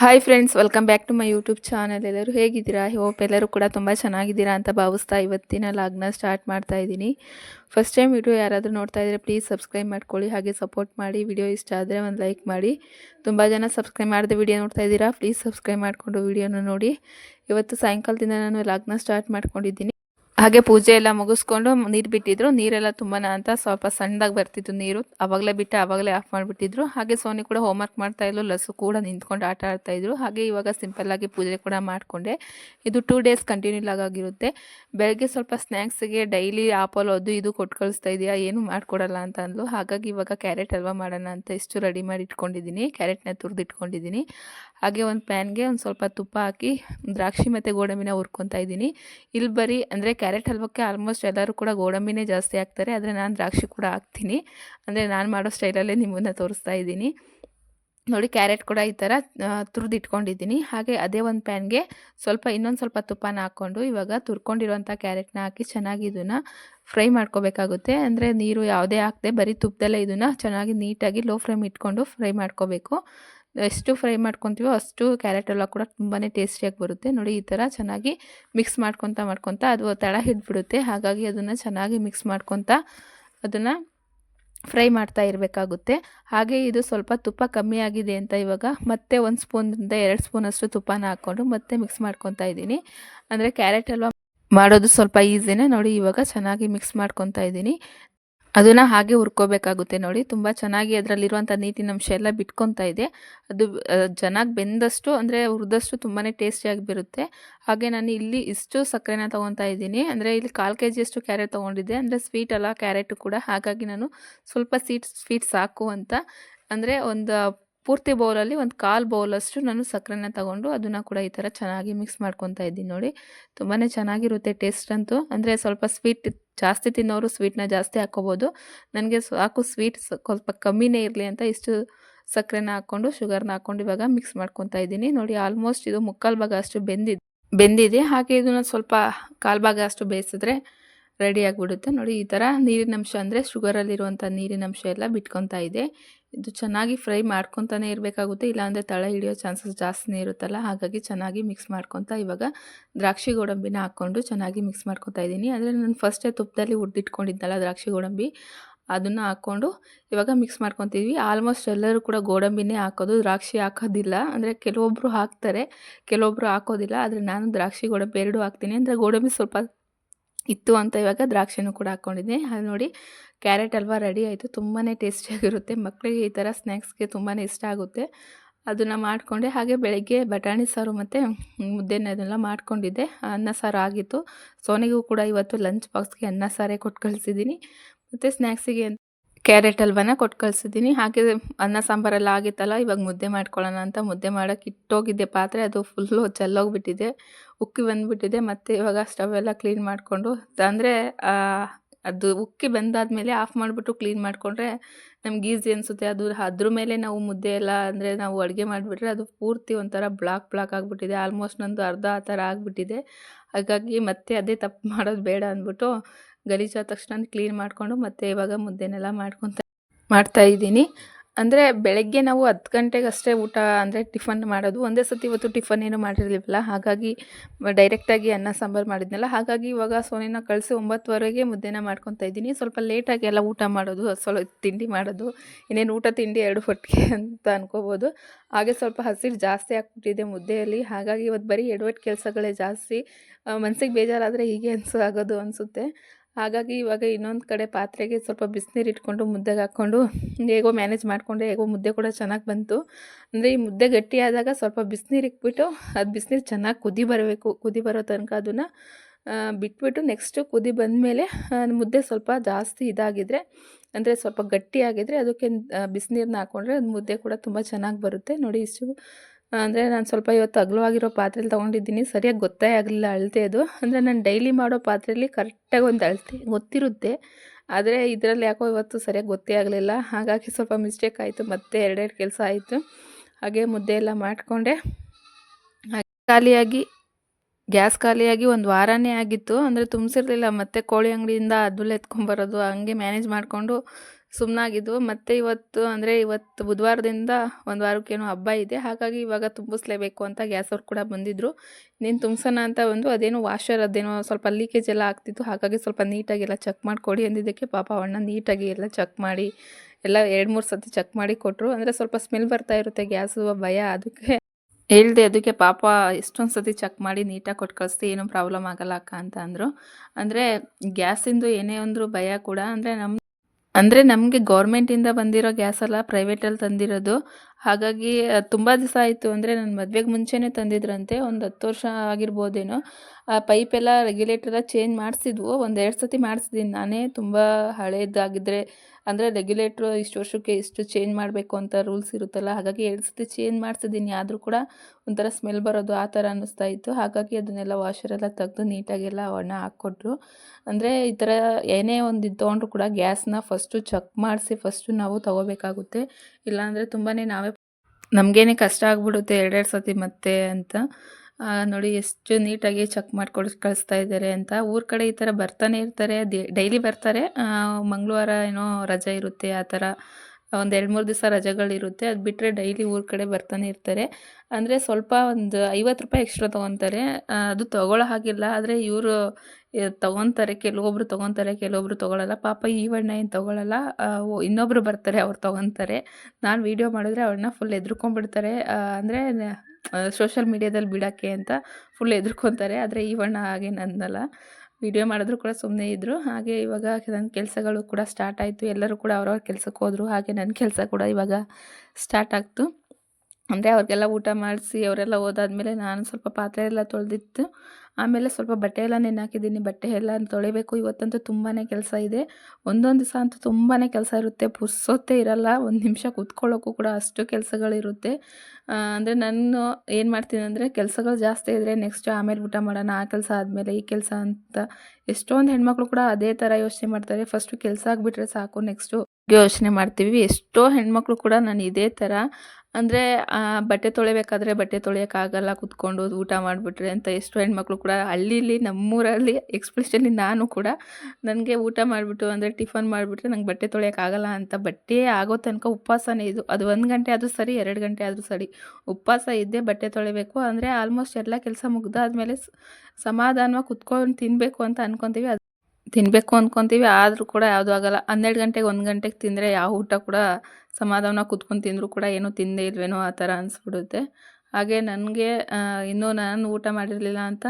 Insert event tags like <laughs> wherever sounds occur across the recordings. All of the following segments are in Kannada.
Hi friends welcome back to my YouTube channel ಎಲ್ಲರೂ ಹೇಗಿದ್ದೀರಾ? ಹೋಪ್ ಎಲ್ಲರೂ ಕೂಡ ತುಂಬ ಚೆನ್ನಾಗಿದ್ದೀರಾ ಅಂತ ಭಾವಿಸ್ತಾ ಇವತ್ತಿನ ಲಾಗ್ನ ಸ್ಟಾರ್ಟ್ ಮಾಡ್ತಾ ಇದ್ದೀನಿ. ಫಸ್ಟ್ ಟೈಮ್ ವಿಡಿಯೋ ಯಾರಾದರೂ ನೋಡ್ತಾ ಇದ್ದರೆ ಪ್ಲೀಸ್ ಸಬ್ಸ್ಕ್ರೈಬ್ ಮಾಡ್ಕೊಳ್ಳಿ, ಹಾಗೆ ಸಪೋರ್ಟ್ ಮಾಡಿ. ವಿಡಿಯೋ ಇಷ್ಟ ಆದರೆ ಒಂದು ಲೈಕ್ ಮಾಡಿ. ತುಂಬ ಜನ ಸಬ್ಸ್ಕ್ರೈಬ್ ಮಾಡಿದ ವಿಡಿಯೋ ನೋಡ್ತಾ ಇದ್ದೀರಾ? ಪ್ಲೀಸ್ ಸಬ್ಸ್ಕ್ರೈಬ್ ಮಾಡಿಕೊಂಡು ವಿಡಿಯೋನ ನೋಡಿ. ಇವತ್ತು ಸಾಯಂಕಾಲದಿಂದ ನಾನು ಲಾಗ್ನ ಸ್ಟಾರ್ಟ್ ಮಾಡ್ಕೊಂಡಿದ್ದೀನಿ. ಹಾಗೆ ಪೂಜೆ ಎಲ್ಲ ಮುಗಿಸ್ಕೊಂಡು ನೀರು ಬಿಟ್ಟಿದ್ರು. ನೀರೆಲ್ಲ ತುಂಬಾ ಅಂತ ಸ್ವಲ್ಪ ಸಣ್ಣದಾಗಿ ಬರ್ತಿತ್ತು ನೀರು. ಅವಾಗಲೇ ಬಿಟ್ಟು, ಅವಾಗಲೇ ಆಫ್ ಮಾಡಿಬಿಟ್ಟಿದ್ರು. ಹಾಗೆ ಸೋನಿ ಕೂಡ ಹೋಮ್ವರ್ಕ್ ಮಾಡ್ತಾ ಇದ್ಲು. ಲಸು ಕೂಡ ನಿಂತ್ಕೊಂಡು ಆಟ ಆಡ್ತಾ ಇದ್ರು. ಹಾಗೆ ಇವಾಗ ಸಿಂಪಲ್ ಆಗಿ ಪೂಜೆ ಕೂಡ ಮಾಡಿಕೊಂಡೆ. ಇದು ಟೂ ಡೇಸ್ ಕಂಟಿನ್ಯೂ ಆಗಿರುತ್ತೆ. ಬೆಳಗ್ಗೆ ಸ್ವಲ್ಪ ಸ್ನ್ಯಾಕ್ಸ್ಗೆ ಡೈಲಿ ಆಪಲ್ ಅದು ಇದು ಕೊಟ್ಟು ಕಳಿಸ್ತಾ ಇದೆಯಾ, ಏನು ಮಾಡಿಕೊಡಲ್ಲ ಅಂತ ಅಂದ್ಲು. ಹಾಗಾಗಿ ಇವಾಗ ಕ್ಯಾರೆಟ್ ಹಲ್ವಾ ಮಾಡೋಣ ಅಂತ ಇಷ್ಟು ರೆಡಿ ಮಾಡಿ ಇಟ್ಕೊಂಡಿದ್ದೀನಿ. ಕ್ಯಾರೆಟ್ನ ತುರಿದು ಇಟ್ಕೊಂಡಿದ್ದೀನಿ. ಹಾಗೆ ಒಂದು ಪ್ಯಾನ್ಗೆ ಒಂದು ಸ್ವಲ್ಪ ತುಪ್ಪ ಹಾಕಿ ದ್ರಾಕ್ಷಿ ಮತ್ತು ಗೋಡಂಬಿನ ಹುರ್ಕೊತಾ ಇದ್ದೀನಿ ಇಲ್ಲಿ ಬರೀ ಅಂದರೆ ಕ್ಯಾರೆಟ್ ಹಲ್ವಕ್ಕೆ ಆಲ್ಮೋಸ್ಟ್ ಎಲ್ಲರೂ ಕೂಡ ಗೋಡಂಬಿನೇ ಜಾಸ್ತಿ ಹಾಕ್ತಾರೆ. ಆದರೆ ನಾನು ದ್ರಾಕ್ಷಿ ಕೂಡ ಹಾಕ್ತೀನಿ. ಅಂದರೆ ನಾನು ಮಾಡೋ ಸ್ಟೈಲಲ್ಲೇ ನಿಮ್ಮನ್ನು ತೋರಿಸ್ತಾ ಇದ್ದೀನಿ. ನೋಡಿ, ಕ್ಯಾರೆಟ್ ಕೂಡ ಈ ಥರ ತುರಿದು ಇಟ್ಕೊಂಡಿದ್ದೀನಿ ಹಾಗೆ ಅದೇ ಒಂದು ಪ್ಯಾನ್ಗೆ ಸ್ವಲ್ಪ, ಇನ್ನೊಂದು ಸ್ವಲ್ಪ ತುಪ್ಪನ ಹಾಕ್ಕೊಂಡು ಇವಾಗ ತುರ್ಕೊಂಡಿರುವಂಥ ಕ್ಯಾರೆಟ್ನ ಹಾಕಿ ಚೆನ್ನಾಗಿ ಇದನ್ನು ಫ್ರೈ ಮಾಡ್ಕೋಬೇಕಾಗುತ್ತೆ. ಅಂದರೆ ನೀರು ಯಾವುದೇ ಹಾಕದೆ ಬರೀ ತುಪ್ಪದಲ್ಲೇ ಇದನ್ನು ಚೆನ್ನಾಗಿ ನೀಟಾಗಿ ಲೋ ಫ್ಲೇಮ್ ಇಟ್ಕೊಂಡು ಫ್ರೈ ಮಾಡ್ಕೋಬೇಕು. ಎಷ್ಟು ಫ್ರೈ ಮಾಡ್ಕೊತೀವೋ ಅಷ್ಟು ಕ್ಯಾರೆಟ್ ಎಲ್ಲ ಕೂಡ ತುಂಬಾ ಟೇಸ್ಟಿಯಾಗಿ ಬರುತ್ತೆ. ನೋಡಿ, ಈ ಥರ ಚೆನ್ನಾಗಿ ಮಿಕ್ಸ್ ಮಾಡ್ಕೊತ ಮಾಡ್ಕೊತ ಅದು ತಳ ಹಿಡ್ಬಿಡುತ್ತೆ. ಹಾಗಾಗಿ ಅದನ್ನು ಚೆನ್ನಾಗಿ ಮಿಕ್ಸ್ ಮಾಡ್ಕೊತ ಅದನ್ನು ಫ್ರೈ ಮಾಡ್ತಾ ಇರಬೇಕಾಗುತ್ತೆ. ಹಾಗೆ ಇದು ಸ್ವಲ್ಪ ತುಪ್ಪ ಕಮ್ಮಿ ಆಗಿದೆ ಅಂತ ಇವಾಗ ಮತ್ತೆ ಒಂದು ಸ್ಪೂನಿಂದ ಎರಡು ಸ್ಪೂನಷ್ಟು ತುಪ್ಪನ ಹಾಕ್ಕೊಂಡು ಮತ್ತೆ ಮಿಕ್ಸ್ ಮಾಡ್ಕೊತಾ ಇದ್ದೀನಿ. ಅಂದರೆ ಕ್ಯಾರೆಟ್ ಹಲ್ವಾ ಮಾಡೋದು ಸ್ವಲ್ಪ ಈಸಿನೇ. ನೋಡಿ, ಇವಾಗ ಚೆನ್ನಾಗಿ ಮಿಕ್ಸ್ ಮಾಡ್ಕೊತಾ ಇದ್ದೀನಿ. ಅದನ್ನು ಹಾಗೆ ಹುರ್ಕೋಬೇಕಾಗುತ್ತೆ ನೋಡಿ. ತುಂಬ ಚೆನ್ನಾಗಿ ಅದರಲ್ಲಿರುವಂಥ ನೀತಿನಂಶ ಎಲ್ಲ ಬಿಟ್ಕೊತಾ ಇದೆ. ಅದು ಚೆನ್ನಾಗಿ ಬೆಂದಷ್ಟು ಅಂದರೆ ಹುರಿದಷ್ಟು ತುಂಬಾ ಟೇಸ್ಟಿಯಾಗಿ ಬರುತ್ತೆ. ಹಾಗೆ ನಾನು ಇಲ್ಲಿ ಇಷ್ಟು ಸಕ್ಕರೆನ ತೊಗೊತಾ ಇದ್ದೀನಿ. ಅಂದರೆ ಇಲ್ಲಿ ಕಾಲು ಕೆ ಜಿಯಷ್ಟು ಕ್ಯಾರೆಟ್ ತೊಗೊಂಡಿದ್ದೆ. ಅಂದರೆ ಸ್ವೀಟ್ ಅಲ್ಲ ಕ್ಯಾರೆಟು ಕೂಡ. ಹಾಗಾಗಿ ನಾನು ಸ್ವಲ್ಪ ಸ್ವೀಟ್ ಸ್ವೀಟ್ ಸಾಕು ಅಂತ. ಅಂದರೆ ಒಂದು ಪೂರ್ತಿ ಬೌಲಲ್ಲಿ ಒಂದು ಕಾಲು ಬೌಲಷ್ಟು ನಾನು ಸಕ್ಕರೆನ ತಗೊಂಡು ಅದನ್ನು ಕೂಡ ಈ ಥರ ಚೆನ್ನಾಗಿ ಮಿಕ್ಸ್ ಮಾಡ್ಕೊತಾ ಇದ್ದೀನಿ ನೋಡಿ. ತುಂಬಾ ಚೆನ್ನಾಗಿರುತ್ತೆ ಟೇಸ್ಟ್ ಅಂತೂ. ಅಂದರೆ ಸ್ವಲ್ಪ ಸ್ವೀಟ್ ಜಾಸ್ತಿ ತಿನ್ನೋರು ಸ್ವೀಟ್ನ ಜಾಸ್ತಿ ಹಾಕ್ಕೋಬೋದು ನನಗೆ ಸಾಕು ಸ್ವೀಟ್ ಸ್ವಲ್ಪ ಕಮ್ಮಿನೇ ಇರಲಿ ಅಂತ ಇಷ್ಟು ಸಕ್ಕರೆನ ಹಾಕ್ಕೊಂಡು ಶುಗರ್ನ ಹಾಕ್ಕೊಂಡು ಇವಾಗ ಮಿಕ್ಸ್ ಮಾಡ್ಕೊತಾ ಇದ್ದೀನಿ. ನೋಡಿ ಆಲ್ಮೋಸ್ಟ್ ಇದು ಮುಕ್ಕಾಲು ಭಾಗ ಅಷ್ಟು ಬೆಂದಿದೆ ಬೆಂದಿದೆ. ಹಾಗೆ ಇದನ್ನು ಸ್ವಲ್ಪ ಕಾಲು ಭಾಗ ಅಷ್ಟು ಬೇಯಿಸಿದ್ರೆ ರೆಡಿ ಆಗಿಬಿಡುತ್ತೆ. ನೋಡಿ ಈ ಥರ ನೀರಿನಂಶ ಅಂದರೆ ಶುಗರಲ್ಲಿರುವಂಥ ನೀರಿನಂಶ ಎಲ್ಲ ಬಿಟ್ಕೊತಾ ಇದೆ. ಇದು ಚೆನ್ನಾಗಿ ಫ್ರೈ ಮಾಡ್ಕೊತಾನೆ ಇರಬೇಕಾಗುತ್ತೆ, ಇಲ್ಲಾಂದರೆ ತಳ ಹಿಡಿಯೋ ಚಾನ್ಸಸ್ ಜಾಸ್ತಿನೇ ಇರುತ್ತಲ್ಲ, ಹಾಗಾಗಿ ಚೆನ್ನಾಗಿ ಮಿಕ್ಸ್ ಮಾಡ್ಕೊತಾ ಇವಾಗ ದ್ರಾಕ್ಷಿ ಗೋಡಂಬಿನ ಹಾಕ್ಕೊಂಡು ಚೆನ್ನಾಗಿ ಮಿಕ್ಸ್ ಮಾಡ್ಕೊತಾ ಇದ್ದೀನಿ. ಅಂದರೆ ನಾನು ಫಸ್ಟೇ ತುಪ್ಪದಲ್ಲಿ ಹುರಿದಿಟ್ಕೊಂಡಿದ್ದಲ್ಲ ದ್ರಾಕ್ಷಿ ಗೋಡಂಬಿ, ಅದನ್ನು ಹಾಕ್ಕೊಂಡು ಇವಾಗ ಮಿಕ್ಸ್ ಮಾಡ್ಕೊತೀವಿ ಆಲ್ಮೋಸ್ಟ್ ಎಲ್ಲರೂ ಕೂಡ ಗೋಡಂಬಿನೇ ಹಾಕೋದು, ದ್ರಾಕ್ಷಿ ಹಾಕೋದಿಲ್ಲ. ಅಂದರೆ ಕೆಲವೊಬ್ಬರು ಹಾಕ್ತಾರೆ ಕೆಲವೊಬ್ಬರು ಹಾಕೋದಿಲ್ಲ, ಆದರೆ ನಾನು ದ್ರಾಕ್ಷಿ ಗೋಡಂಬಿ ಎರಡೂ ಹಾಕ್ತೀನಿ. ಅಂದರೆ ಗೋಡಂಬಿ ಸ್ವಲ್ಪ ಇತ್ತು ಅಂತ ಇವಾಗ ದ್ರಾಕ್ಷಿನೂ ಕೂಡ ಹಾಕ್ಕೊಂಡಿದ್ದೆ. ಅದು ನೋಡಿ ಕ್ಯಾರೆಟ್ ಹಲ್ವಾ ರೆಡಿ ಆಯಿತು. ತುಂಬಾ ಟೇಸ್ಟಿಯಾಗಿರುತ್ತೆ. ಮಕ್ಕಳಿಗೆ ಈ ಥರ ಸ್ನ್ಯಾಕ್ಸ್ಗೆ ತುಂಬಾ ಇಷ್ಟ ಆಗುತ್ತೆ. ಅದನ್ನು ಮಾಡಿಕೊಂಡೆ. ಹಾಗೆ ಬೆಳಗ್ಗೆ ಬಟಾಣಿ ಸಾರು ಮತ್ತು ಮುದ್ದೆನ ಅದನ್ನೆಲ್ಲ ಮಾಡಿಕೊಂಡಿದ್ದೆ. ಅನ್ನ ಸಾರು ಆಗಿತ್ತು. ಸೋನಿಗೂ ಕೂಡ ಇವತ್ತು ಲಂಚ್ ಬಾಕ್ಸ್ಗೆ ಅನ್ನ ಸಾರೇ ಕೊಟ್ಟು ಕಳಿಸಿದ್ದೀನಿ. ಮತ್ತು ಸ್ನ್ಯಾಕ್ಸಿಗೆ ಕ್ಯಾರೆಟ್ ಹಲ್ವನ ಕೊಟ್ಟು ಕಳಿಸಿದ್ದೀನಿ. ಹಾಗೆ ಅನ್ನ ಸಾಂಬಾರೆಲ್ಲ ಆಗಿತ್ತಲ್ಲ, ಇವಾಗ ಮುದ್ದೆ ಮಾಡ್ಕೊಳ್ಳೋಣ ಅಂತ ಮುದ್ದೆ ಮಾಡೋಕ್ಕೆ ಇಟ್ಟೋಗಿದ್ದೆ ಪಾತ್ರೆ. ಅದು ಫುಲ್ಲು ಚೆಲ್ಲೋಗಿಬಿಟ್ಟಿದೆ. ಉಕ್ಕಿ ಬಂದುಬಿಟ್ಟಿದೆ. ಮತ್ತು ಇವಾಗ ಸ್ಟವ್ ಎಲ್ಲ ಕ್ಲೀನ್ ಮಾಡಿಕೊಂಡು, ಅಂದರೆ ಅದು ಉಕ್ಕಿ ಬಂದಾದಮೇಲೆ ಆಫ್ ಮಾಡಿಬಿಟ್ಟು ಕ್ಲೀನ್ ಮಾಡಿಕೊಂಡ್ರೆ ನಮ್ಗೆ ಈಸಿ ಅನಿಸುತ್ತೆ. ಅದು ಅದ್ರ ಮೇಲೆ ನಾವು ಮುದ್ದೆ ಎಲ್ಲ, ಅಂದರೆ ನಾವು ಅಡುಗೆ ಮಾಡಿಬಿಟ್ರೆ ಅದು ಪೂರ್ತಿ ಒಂಥರ ಬ್ಲಾಕ್ ಬ್ಲಾಕ್ ಆಗಿಬಿಟ್ಟಿದೆ. ಆಲ್ಮೋಸ್ಟ್ ನಂದು ಅರ್ಧ ಆ ಥರ ಆಗಿಬಿಟ್ಟಿದೆ. ಹಾಗಾಗಿ ಮತ್ತೆ ಅದೇ ತಪ್ಪು ಮಾಡೋದು ಬೇಡ ಅಂದ್ಬಿಟ್ಟು ಗಲೀಜಾದ ತಕ್ಷಣ ಕ್ಲೀನ್ ಮಾಡಿಕೊಂಡು ಮತ್ತೆ ಇವಾಗ ಮುದ್ದೆನೆಲ್ಲ ಮಾಡ್ಕೊತ ಮಾಡ್ತಾಯಿದ್ದೀನಿ ಅಂದರೆ ಬೆಳಗ್ಗೆ ನಾವು ಹತ್ತು ಗಂಟೆಗೆ ಅಷ್ಟೇ ಊಟ ಅಂದರೆ ಟಿಫನ್ ಮಾಡೋದು. ಒಂದೇ ಸತಿ ಇವತ್ತು ಟಿಫನ್ ಏನು ಮಾಡಿರಲಿಲ್ಲ. ಹಾಗಾಗಿ ಡೈರೆಕ್ಟಾಗಿ ಅನ್ನ, ಸಾಂಬಾರು ಮಾಡಿದ್ನಲ್ಲ. ಹಾಗಾಗಿ ಇವಾಗ ಸೋನಿನ ಕಳಿಸಿ ಒಂಬತ್ತುವರೆಗೆ ಮುದ್ದೆನ ಮಾಡ್ಕೊತಾ ಇದ್ದೀನಿ. ಸ್ವಲ್ಪ ಲೇಟಾಗಿ ಎಲ್ಲ ಊಟ ಮಾಡೋದು, ಸ್ವಲ್ಪ ತಿಂಡಿ ಮಾಡೋದು, ಇನ್ನೇನು ಊಟ, ತಿಂಡಿ ಎರಡು ಹೊಟ್ಟಿಗೆ ಅಂತ ಅನ್ಕೋಬೋದು. ಹಾಗೆ ಸ್ವಲ್ಪ ಹಸಿರು ಜಾಸ್ತಿ ಆಗ್ಬಿಟ್ಟಿದೆ ಮುದ್ದೆಯಲ್ಲಿ. ಹಾಗಾಗಿ ಇವತ್ತು ಬರೀ ಎಡವಟ್ಟು ಕೆಲಸಗಳೇ ಜಾಸ್ತಿ. ಮನಸ್ಸಿಗೆ ಬೇಜಾರಾದರೆ ಹೀಗೆ ಅನಿಸೋ, ಆಗೋದು ಅನಿಸುತ್ತೆ. ಹಾಗಾಗಿ ಇವಾಗ ಇನ್ನೊಂದು ಕಡೆ ಪಾತ್ರೆಗೆ ಸ್ವಲ್ಪ ಬಿಸಿನೀರು ಇಟ್ಕೊಂಡು ಮುದ್ದೆಗೆ ಹಾಕ್ಕೊಂಡು ಹೇಗೋ ಮ್ಯಾನೇಜ್ ಮಾಡಿಕೊಂಡೆ, ಹೇಗೋ ಮುದ್ದೆ ಕೂಡ ಚೆನ್ನಾಗಿ ಬಂತು. ಅಂದರೆ ಈ ಮುದ್ದೆ ಗಟ್ಟಿಯಾದಾಗ ಸ್ವಲ್ಪ ಬಿಸಿನೀರು ಇಕ್ಬಿಟ್ಟು ಅದು ಬಿಸಿನೀರು ಚೆನ್ನಾಗಿ ಕುದಿ ಬರಬೇಕು, ಕುದಿ ಬರೋ ತನಕ ಅದನ್ನು ಬಿಟ್ಬಿಟ್ಟು ನೆಕ್ಸ್ಟು ಕುದಿ ಬಂದಮೇಲೆ ಮುದ್ದೆ ಸ್ವಲ್ಪ ಜಾಸ್ತಿ ಇದಾಗಿದ್ದರೆ ಅಂದರೆ ಸ್ವಲ್ಪ ಗಟ್ಟಿಯಾಗಿದ್ದರೆ ಅದಕ್ಕೆ ಬಿಸಿನೀರನ್ನ ಹಾಕ್ಕೊಂಡ್ರೆ ಅದು ಮುದ್ದೆ ಕೂಡ ತುಂಬ ಚೆನ್ನಾಗಿ ಬರುತ್ತೆ. ನೋಡಿ ಇಷ್ಟು ಅಂದರೆ ನಾನು ಸ್ವಲ್ಪ ಇವತ್ತು ಅಗಲವಾಗಿರೋ ಪಾತ್ರೆಲಿ ತೊಗೊಂಡಿದ್ದೀನಿ. ಸರಿಯಾಗಿ ಗೊತ್ತೇ ಆಗಲಿಲ್ಲ ಅಳತೆ ಅದು. ಅಂದರೆ ನಾನು ಡೈಲಿ ಮಾಡೋ ಪಾತ್ರೆಯಲ್ಲಿ ಕರೆಕ್ಟಾಗಿ ಒಂದು ಅಳತೆ ಗೊತ್ತಿರುತ್ತೆ. ಆದರೆ ಇದರಲ್ಲಿ ಯಾಕೋ ಇವತ್ತು ಸರಿಯಾಗಿ ಗೊತ್ತೇ ಆಗಲಿಲ್ಲ. ಹಾಗಾಗಿ ಸ್ವಲ್ಪ ಮಿಸ್ಟೇಕ್ ಆಯಿತು. ಮತ್ತೆ ಎರಡೆರಡು ಕೆಲಸ ಆಯಿತು. ಹಾಗೆ ಮುದ್ದೆ ಎಲ್ಲ ಮಾಡಿಕೊಂಡೆ. ಖಾಲಿಯಾಗಿ, ಗ್ಯಾಸ್ ಖಾಲಿಯಾಗಿ ಒಂದು ವಾರನೇ ಆಗಿತ್ತು. ಅಂದರೆ ತುಂಬಿಸಿರಲಿಲ್ಲ. ಮತ್ತೆ ಕೋಳಿ ಅಂಗಡಿಯಿಂದ ಅದುಲ್ಲ ಎತ್ಕೊಂಬರೋದು ಹಂಗೆ ಮ್ಯಾನೇಜ್ ಮಾಡಿಕೊಂಡು ಸುಮ್ಮನಾಗಿದ್ವು ಮತ್ತು ಇವತ್ತು ಅಂದರೆ ಇವತ್ತು ಬುಧವಾರದಿಂದ ಒಂದು ವಾರಕ್ಕೇನೋ ಹಬ್ಬ ಇದೆ. ಹಾಗಾಗಿ ಇವಾಗ ತುಂಬಿಸ್ಲೇಬೇಕು ಅಂತ ಗ್ಯಾಸ್ ಅವ್ರು ಕೂಡ ಬಂದಿದ್ದರು ನೀನು ತುಂಬಿಸೋಣ ಅಂತ ಒಂದು ಅದೇನೋ ವಾಷರ್, ಅದೇನೋ ಸ್ವಲ್ಪ ಲೀಕೇಜ್ ಎಲ್ಲ ಆಗ್ತಿತ್ತು. ಹಾಗಾಗಿ ಸ್ವಲ್ಪ ನೀಟಾಗಿ ಎಲ್ಲ ಚೆಕ್ ಮಾಡಿಕೊಡಿ ಅಂದಿದ್ದಕ್ಕೆ ಪಾಪ ಅವಣ್ಣ ನೀಟಾಗಿ ಎಲ್ಲ ಚೆಕ್ ಮಾಡಿ, ಎಲ್ಲ ಎರಡು ಮೂರು ಸತಿ ಚೆಕ್ ಮಾಡಿ ಕೊಟ್ಟರು ಅಂದರೆ ಸ್ವಲ್ಪ ಸ್ಮೆಲ್ ಬರ್ತಾ ಇರುತ್ತೆ ಗ್ಯಾಸು, ಭಯ ಅದಕ್ಕೆ. ಹೇಳಿದೆ ಅದಕ್ಕೆ ಪಾಪ ಎಷ್ಟೊಂದು ಸತಿ ಚೆಕ್ ಮಾಡಿ ನೀಟಾಗಿ ಕೊಟ್ಟು ಕಳಿಸ್ತಿ ಏನೂ ಪ್ರಾಬ್ಲಮ್ ಆಗಲ್ಲ ಅಕ್ಕ ಅಂತ ಅಂದರು. ಅಂದರೆ ಗ್ಯಾಸಿಂದು ಏನೇ ಅಂದರೂ ಭಯ ಕೂಡ. ಅಂದರೆ ನಮ್ಮ ಅಂದರೆ ನಮಗೆ ಗೌರ್ಮೆಂಟಿಂದ ಬಂದಿರೋ ಗ್ಯಾಸ್ ಅಲ್ಲ ಪ್ರೈವೇಟಲ್ಲಿ ತಂದಿರೋದು. ಹಾಗಾಗಿ ತುಂಬ ದಿವಸ ಆಯಿತು ಅಂದರೆ ನನ್ನ ಮದುವೆಗೆ ಮುಂಚೆನೇ ತಂದಿದ್ರಂತೆ, ಒಂದು ಹತ್ತು ವರ್ಷ ಆಗಿರ್ಬೋದೇನೋ. ಆ ಪೈಪೆಲ್ಲ ರೆಗ್ಯುಲೇಟರೆಲ್ಲ ಚೇಂಜ್ ಮಾಡಿಸಿದ್ವು, ಒಂದು ಎರಡು ಸತಿ ಮಾಡಿಸಿದ್ದೀನಿ ನಾನೇ. ತುಂಬ ಹಳೇದಾಗಿದ್ದರೆ ಅಂದರೆ ರೆಗ್ಯುಲೇಟ್ರು ಇಷ್ಟು ವರ್ಷಕ್ಕೆ ಇಷ್ಟು ಚೇಂಜ್ ಮಾಡಬೇಕು ಅಂತ ರೂಲ್ಸ್ ಇರುತ್ತಲ್ಲ, ಹಾಗಾಗಿ ಎರಡು ಸತಿ ಚೇಂಜ್ ಮಾಡಿಸಿದ್ದೀನಿ ಆದರೂ ಕೂಡ ಒಂಥರ ಸ್ಮೆಲ್ ಬರೋದು ಆ ಥರ ಅನ್ನಿಸ್ತಾ ಇತ್ತು. ಹಾಗಾಗಿ ಅದನ್ನೆಲ್ಲ ವಾಷರೆಲ್ಲ ತೆಗೆದು ನೀಟಾಗೆಲ್ಲ ಒಣ ಹಾಕ್ಕೊಟ್ರು. ಅಂದರೆ ಈ ಥರ ಏನೇ ಒಂದು ಇದು ತೊಗೊಂಡ್ರು ಕೂಡ ಗ್ಯಾಸ್ನ ಫಸ್ಟು ಚೆಕ್ ಮಾಡಿಸಿ, ಫಸ್ಟು ನಾವು ತೊಗೋಬೇಕಾಗುತ್ತೆ. ಇಲ್ಲಾಂದರೆ ತುಂಬಾ ನಾವೇ ನಮಗೇನೆ ಕಷ್ಟ ಆಗ್ಬಿಡುತ್ತೆ ಎರಡೆರಡು ಸತಿ ಮತ್ತೆ ಅಂತ. ನೋಡಿ ಎಷ್ಟು ನೀಟಾಗಿ ಚೆಕ್ ಮಾಡ್ಕೊಡ್ ಕಳಿಸ್ತಾ ಇದ್ದಾರೆ ಅಂತ. ಊರ ಕಡೆ ಈ ಥರ ಬರ್ತಾನೆ ಇರ್ತಾರೆ ಡೈಲಿ ಬರ್ತಾರೆ. ಮಂಗಳವಾರ ಏನೋ ರಜೆ ಇರುತ್ತೆ, ಆ ಥರ ಒಂದು ಎರಡು ಮೂರು ದಿವಸ ರಜೆಗಳಿರುತ್ತೆ ಅದು ಬಿಟ್ಟರೆ ಡೈಲಿ ಊರ ಕಡೆ ಬರ್ತಾನೆ ಇರ್ತಾರೆ. ಅಂದರೆ ಸ್ವಲ್ಪ ಒಂದು ಐವತ್ತು ರೂಪಾಯಿ ಎಕ್ಸ್ಟ್ರಾ ತೊಗೊತಾರೆ. ಅದು ತೊಗೊಳ್ಳೋ ಹಾಗಿಲ್ಲ. ಆದರೆ ಇವರು ತೊಗೊತಾರೆ, ಕೆಲವೊಬ್ರು ತೊಗೊತಾರೆ, ಕೆಲವೊಬ್ರು ತೊಗೊಳಲ್ಲ. ಪಾಪ ಈವಣ್ಣ ಏನು ತೊಗೊಳಲ್ಲ. ಇನ್ನೊಬ್ರು ಬರ್ತಾರೆ, ಅವ್ರು ತೊಗೊತಾರೆ. ನಾನು ವೀಡಿಯೋ ಮಾಡಿದ್ರೆ ಅವ್ರನ್ನ ಫುಲ್ ಎದ್ರುಕೊಂಡ್ಬಿಡ್ತಾರೆ. ಅಂದರೆ ಸೋಷಲ್ ಮೀಡ್ಯಾದಲ್ಲಿ ಬಿಡೋಕ್ಕೆ ಅಂತ ಫುಲ್ ಎದ್ರುಕೊತಾರೆ. ಆದರೆ ಈವಣ್ಣ ಹಾಗೆ ನನ್ನಲ್ಲ. ವಿಡಿಯೋ ಮಾಡಿದ್ರು ಕೂಡ ಸುಮ್ಮನೆ ಇದ್ದರು ಹಾಗೆ ಇವಾಗ ನನ್ನ ಕೆಲಸಗಳು ಕೂಡ ಸ್ಟಾರ್ಟ್ ಆಯಿತು. ಎಲ್ಲರೂ ಕೂಡ ಅವ್ರವ್ರ ಕೆಲಸಕ್ಕೆ ಹೋದರು. ಹಾಗೆ ನನ್ನ ಕೆಲಸ ಕೂಡ ಇವಾಗ ಸ್ಟಾರ್ಟ್ ಆಗ್ತು. ಅಂದರೆ ಅವ್ರಿಗೆಲ್ಲ ಊಟ ಮಾಡಿಸಿ ಅವರೆಲ್ಲ ಹೋದಾದ್ಮೇಲೆ ನಾನು ಸ್ವಲ್ಪ ಪಾತ್ರೆ ಎಲ್ಲ ತೊಳೆದಿತ್ತು. ಆಮೇಲೆ ಸ್ವಲ್ಪ ಬಟ್ಟೆ ಎಲ್ಲ ನೆನೆ ಬಟ್ಟೆ ಎಲ್ಲ ತೊಳಿಬೇಕು. ಇವತ್ತಂತೂ ತುಂಬಾ ಕೆಲಸ ಇದೆ. ಒಂದೊಂದು ದಿವಸ ಅಂತೂ ತುಂಬಾ ಕೆಲಸ ಇರುತ್ತೆ. ಪುರ್ಸೊತ್ತೇ ಇರಲ್ಲ. ಒಂದು ನಿಮಿಷ ಕೂತ್ಕೊಳ್ಳೋಕ್ಕೂ ಕೂಡ ಅಷ್ಟು ಕೆಲಸಗಳಿರುತ್ತೆ ಅಂದರೆ ನಾನು ಏನು ಮಾಡ್ತೀನಿ ಅಂದರೆ ಕೆಲಸಗಳು ಜಾಸ್ತಿ ಇದ್ದರೆ ನೆಕ್ಸ್ಟ್ ಆಮೇಲೆ ಊಟ ಮಾಡೋಣ, ಆ ಕೆಲಸ ಆದಮೇಲೆ ಈ ಕೆಲಸ ಅಂತ ಎಷ್ಟೊಂದು ಹೆಣ್ಮಕ್ಳು ಕೂಡ ಅದೇ ಥರ ಯೋಚನೆ ಮಾಡ್ತಾರೆ. ಫಸ್ಟು ಕೆಲಸ ಆಗಿಬಿಟ್ರೆ ಸಾಕು ನೆಕ್ಸ್ಟು ಯೋಚನೆ ಮಾಡ್ತೀವಿ. ಎಷ್ಟೋ ಹೆಣ್ಮಕ್ಳು ಕೂಡ ನಾನು ಇದೇ ಥರ ಅಂದರೆ ಬಟ್ಟೆ ತೊಳಿಬೇಕಾದ್ರೆ ಬಟ್ಟೆ ತೊಳೆಯೋಕ್ಕಾಗಲ್ಲ, ಕುತ್ಕೊಂಡು ಊಟ ಮಾಡಿಬಿಟ್ರೆ ಅಂತ ಎಷ್ಟೋ ಹೆಣ್ಮಕ್ಳು ಕೂಡ ಹಳ್ಳೀಲಿ ನಮ್ಮೂರಲ್ಲಿ ಎಕ್ಸ್ಪೆಷಲಿ ನಾನು ಕೂಡ ನನಗೆ ಊಟ ಮಾಡಿಬಿಟ್ಟು ಅಂದರೆ ಟಿಫನ್ ಮಾಡಿಬಿಟ್ರೆ ನಂಗೆ ಬಟ್ಟೆ ತೊಳೆಯೋಕ್ಕಾಗಲ್ಲ ಅಂತ ಬಟ್ಟೆ ಆಗೋ ತನಕ ಉಪವಾಸನೇ ಇದು. ಅದು ಒಂದು ಗಂಟೆ ಆದರೂ ಸರಿ, ಎರಡು ಗಂಟೆ ಆದರೂ ಸರಿ. ಉಪವಾಸ ಇದ್ದೇ ಬಟ್ಟೆ ತೊಳಿಬೇಕು ಅಂದರೆ ಆಲ್ಮೋಸ್ಟ್ ಎಲ್ಲ ಕೆಲಸ ಮುಗ್ದಾದ್ಮೇಲೆ ಸಮಾಧಾನವಾಗಿ ಕುತ್ಕೊಂಡು ತಿನ್ನಬೇಕು ಅಂತ ಅನ್ಕೊತೀವಿ. ಅದು ತಿನ್ನಬೇಕು ಅಂದ್ಕೊತೀವಿ ಆದರೂ ಕೂಡ ಯಾವುದೂ ಆಗಲ್ಲ. ಹನ್ನೆರಡು ಗಂಟೆಗೆ ಒಂದು ಗಂಟೆಗೆ ತಿಂದರೆ ಯಾವ ಊಟ ಕೂಡ ಸಮಾಧಾನ ಕುತ್ಕೊಂಡು ತಿಂದರೂ ಕೂಡ ಏನೂ ತಿಂದೇ ಇಲ್ವೇನೋ ಆ ಥರ ಅನಿಸ್ಬಿಡುತ್ತೆ. ಹಾಗೆ ನನಗೆ ಇನ್ನೂ ನಾನು ಊಟ ಮಾಡಿರಲಿಲ್ಲ ಅಂತ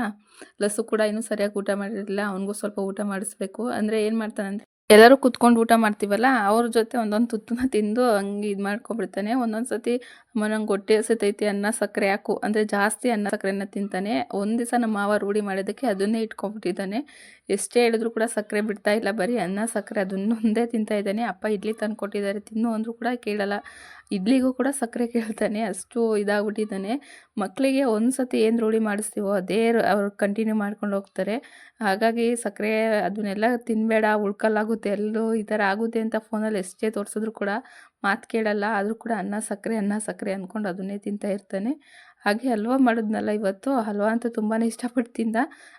ಲಸ್ಸು ಕೂಡ ಇನ್ನೂ ಸರಿಯಾಗಿ ಊಟ ಮಾಡಿರಲಿಲ್ಲ. ಅವನಿಗೂ ಸ್ವಲ್ಪ ಊಟ ಮಾಡಿಸ್ಬೇಕು. ಅಂದರೆ ಏನು ಮಾಡ್ತಾನಂದರೆ, ಎಲ್ಲರೂ ಕುತ್ಕೊಂಡು ಊಟ ಮಾಡ್ತೀವಲ್ಲ, ಅವ್ರ ಜೊತೆ ಒಂದೊಂದು ತುತ್ತನ್ನ ತಿಂದು ಹಂಗೆ ಇದು ಮಾಡ್ಕೊಬಿಡ್ತಾನೆ ಒಂದೊಂದು ಸತಿ ಅಮ್ಮ ನಂಗೆ ಹೊಟ್ಟೆ ಹಸಿತೈತಿ, ಅನ್ನ ಸಕ್ಕರೆ ಹಾಕು. ಅಂದರೆ ಜಾಸ್ತಿ ಅನ್ನ ಸಕ್ಕರೆನ ತಿಂತಾನೆ. ಒಂದು ದಿವಸ ನಮ್ಮ ಮಾವ ರೂಢಿ ಮಾಡೋದಕ್ಕೆ ಅದನ್ನೇ ಇಟ್ಕೊಂಡ್ಬಿಟ್ಟಿದ್ದಾನೆ. ಎಷ್ಟೇ ಹೇಳಿದ್ರು ಕೂಡ ಸಕ್ಕರೆ ಬಿಡ್ತಾ ಇಲ್ಲ. ಬರೀ ಅನ್ನ, ಸಕ್ಕರೆ ಅದನ್ನೊಂದೇ ತಿಂತಾ ಇದ್ದಾನೆ. ಅಪ್ಪ ಇಡ್ಲಿ ತಂದು ಕೊಟ್ಟಿದ್ದಾರೆ. ತಿನ್ನು ಅಂದರೂ ಕೂಡ ಕೇಳಲ್ಲ. ಇಡ್ಲಿಗೂ ಕೂಡ ಸಕ್ಕರೆ ಕೇಳ್ತಾನೆ. ಅಷ್ಟು ಇದಾಗ್ಬಿಟ್ಟಿದ್ದಾನೆ. ಮಕ್ಕಳಿಗೆ ಒಂದು ಸತಿ ಏನು ರೂಢಿ ಮಾಡಿಸ್ತೀವೋ ಅದೇ ಅವ್ರು ಕಂಟಿನ್ಯೂ ಮಾಡ್ಕೊಂಡು ಹೋಗ್ತಾರೆ. ಹಾಗಾಗಿ ಸಕ್ಕರೆ ಅದನ್ನೆಲ್ಲ ತಿನ್ನಬೇಡ ಉಳ್ಕಲ್ಲಾಗುತ್ತೆ. ಎಲ್ಲೋ ಈ ಥರ ಆಗುತ್ತೆ ಅಂತ ಫೋನಲ್ಲಿ ಎಷ್ಟೇ ತೋರಿಸಿದ್ರು ಕೂಡ ಮಾತು ಕೇಳಲ್ಲ. ಆದರೂ ಕೂಡ ಅನ್ನ, ಸಕ್ಕರೆ ಅನ್ನ, ಸಕ್ಕರೆ ಅಂದ್ಕೊಂಡು ಅದನ್ನೇ ತಿಂತಾ ಇರ್ತಾನೆ. ಹಾಗೆ ಹಲ್ವಾ ಮಾಡಿದ್ನಲ್ಲ ಇವತ್ತು. ಹಲ್ವಾ ಅಂತೂ ತುಂಬಾ ಇಷ್ಟಪಟ್ಟು ತಿಂದ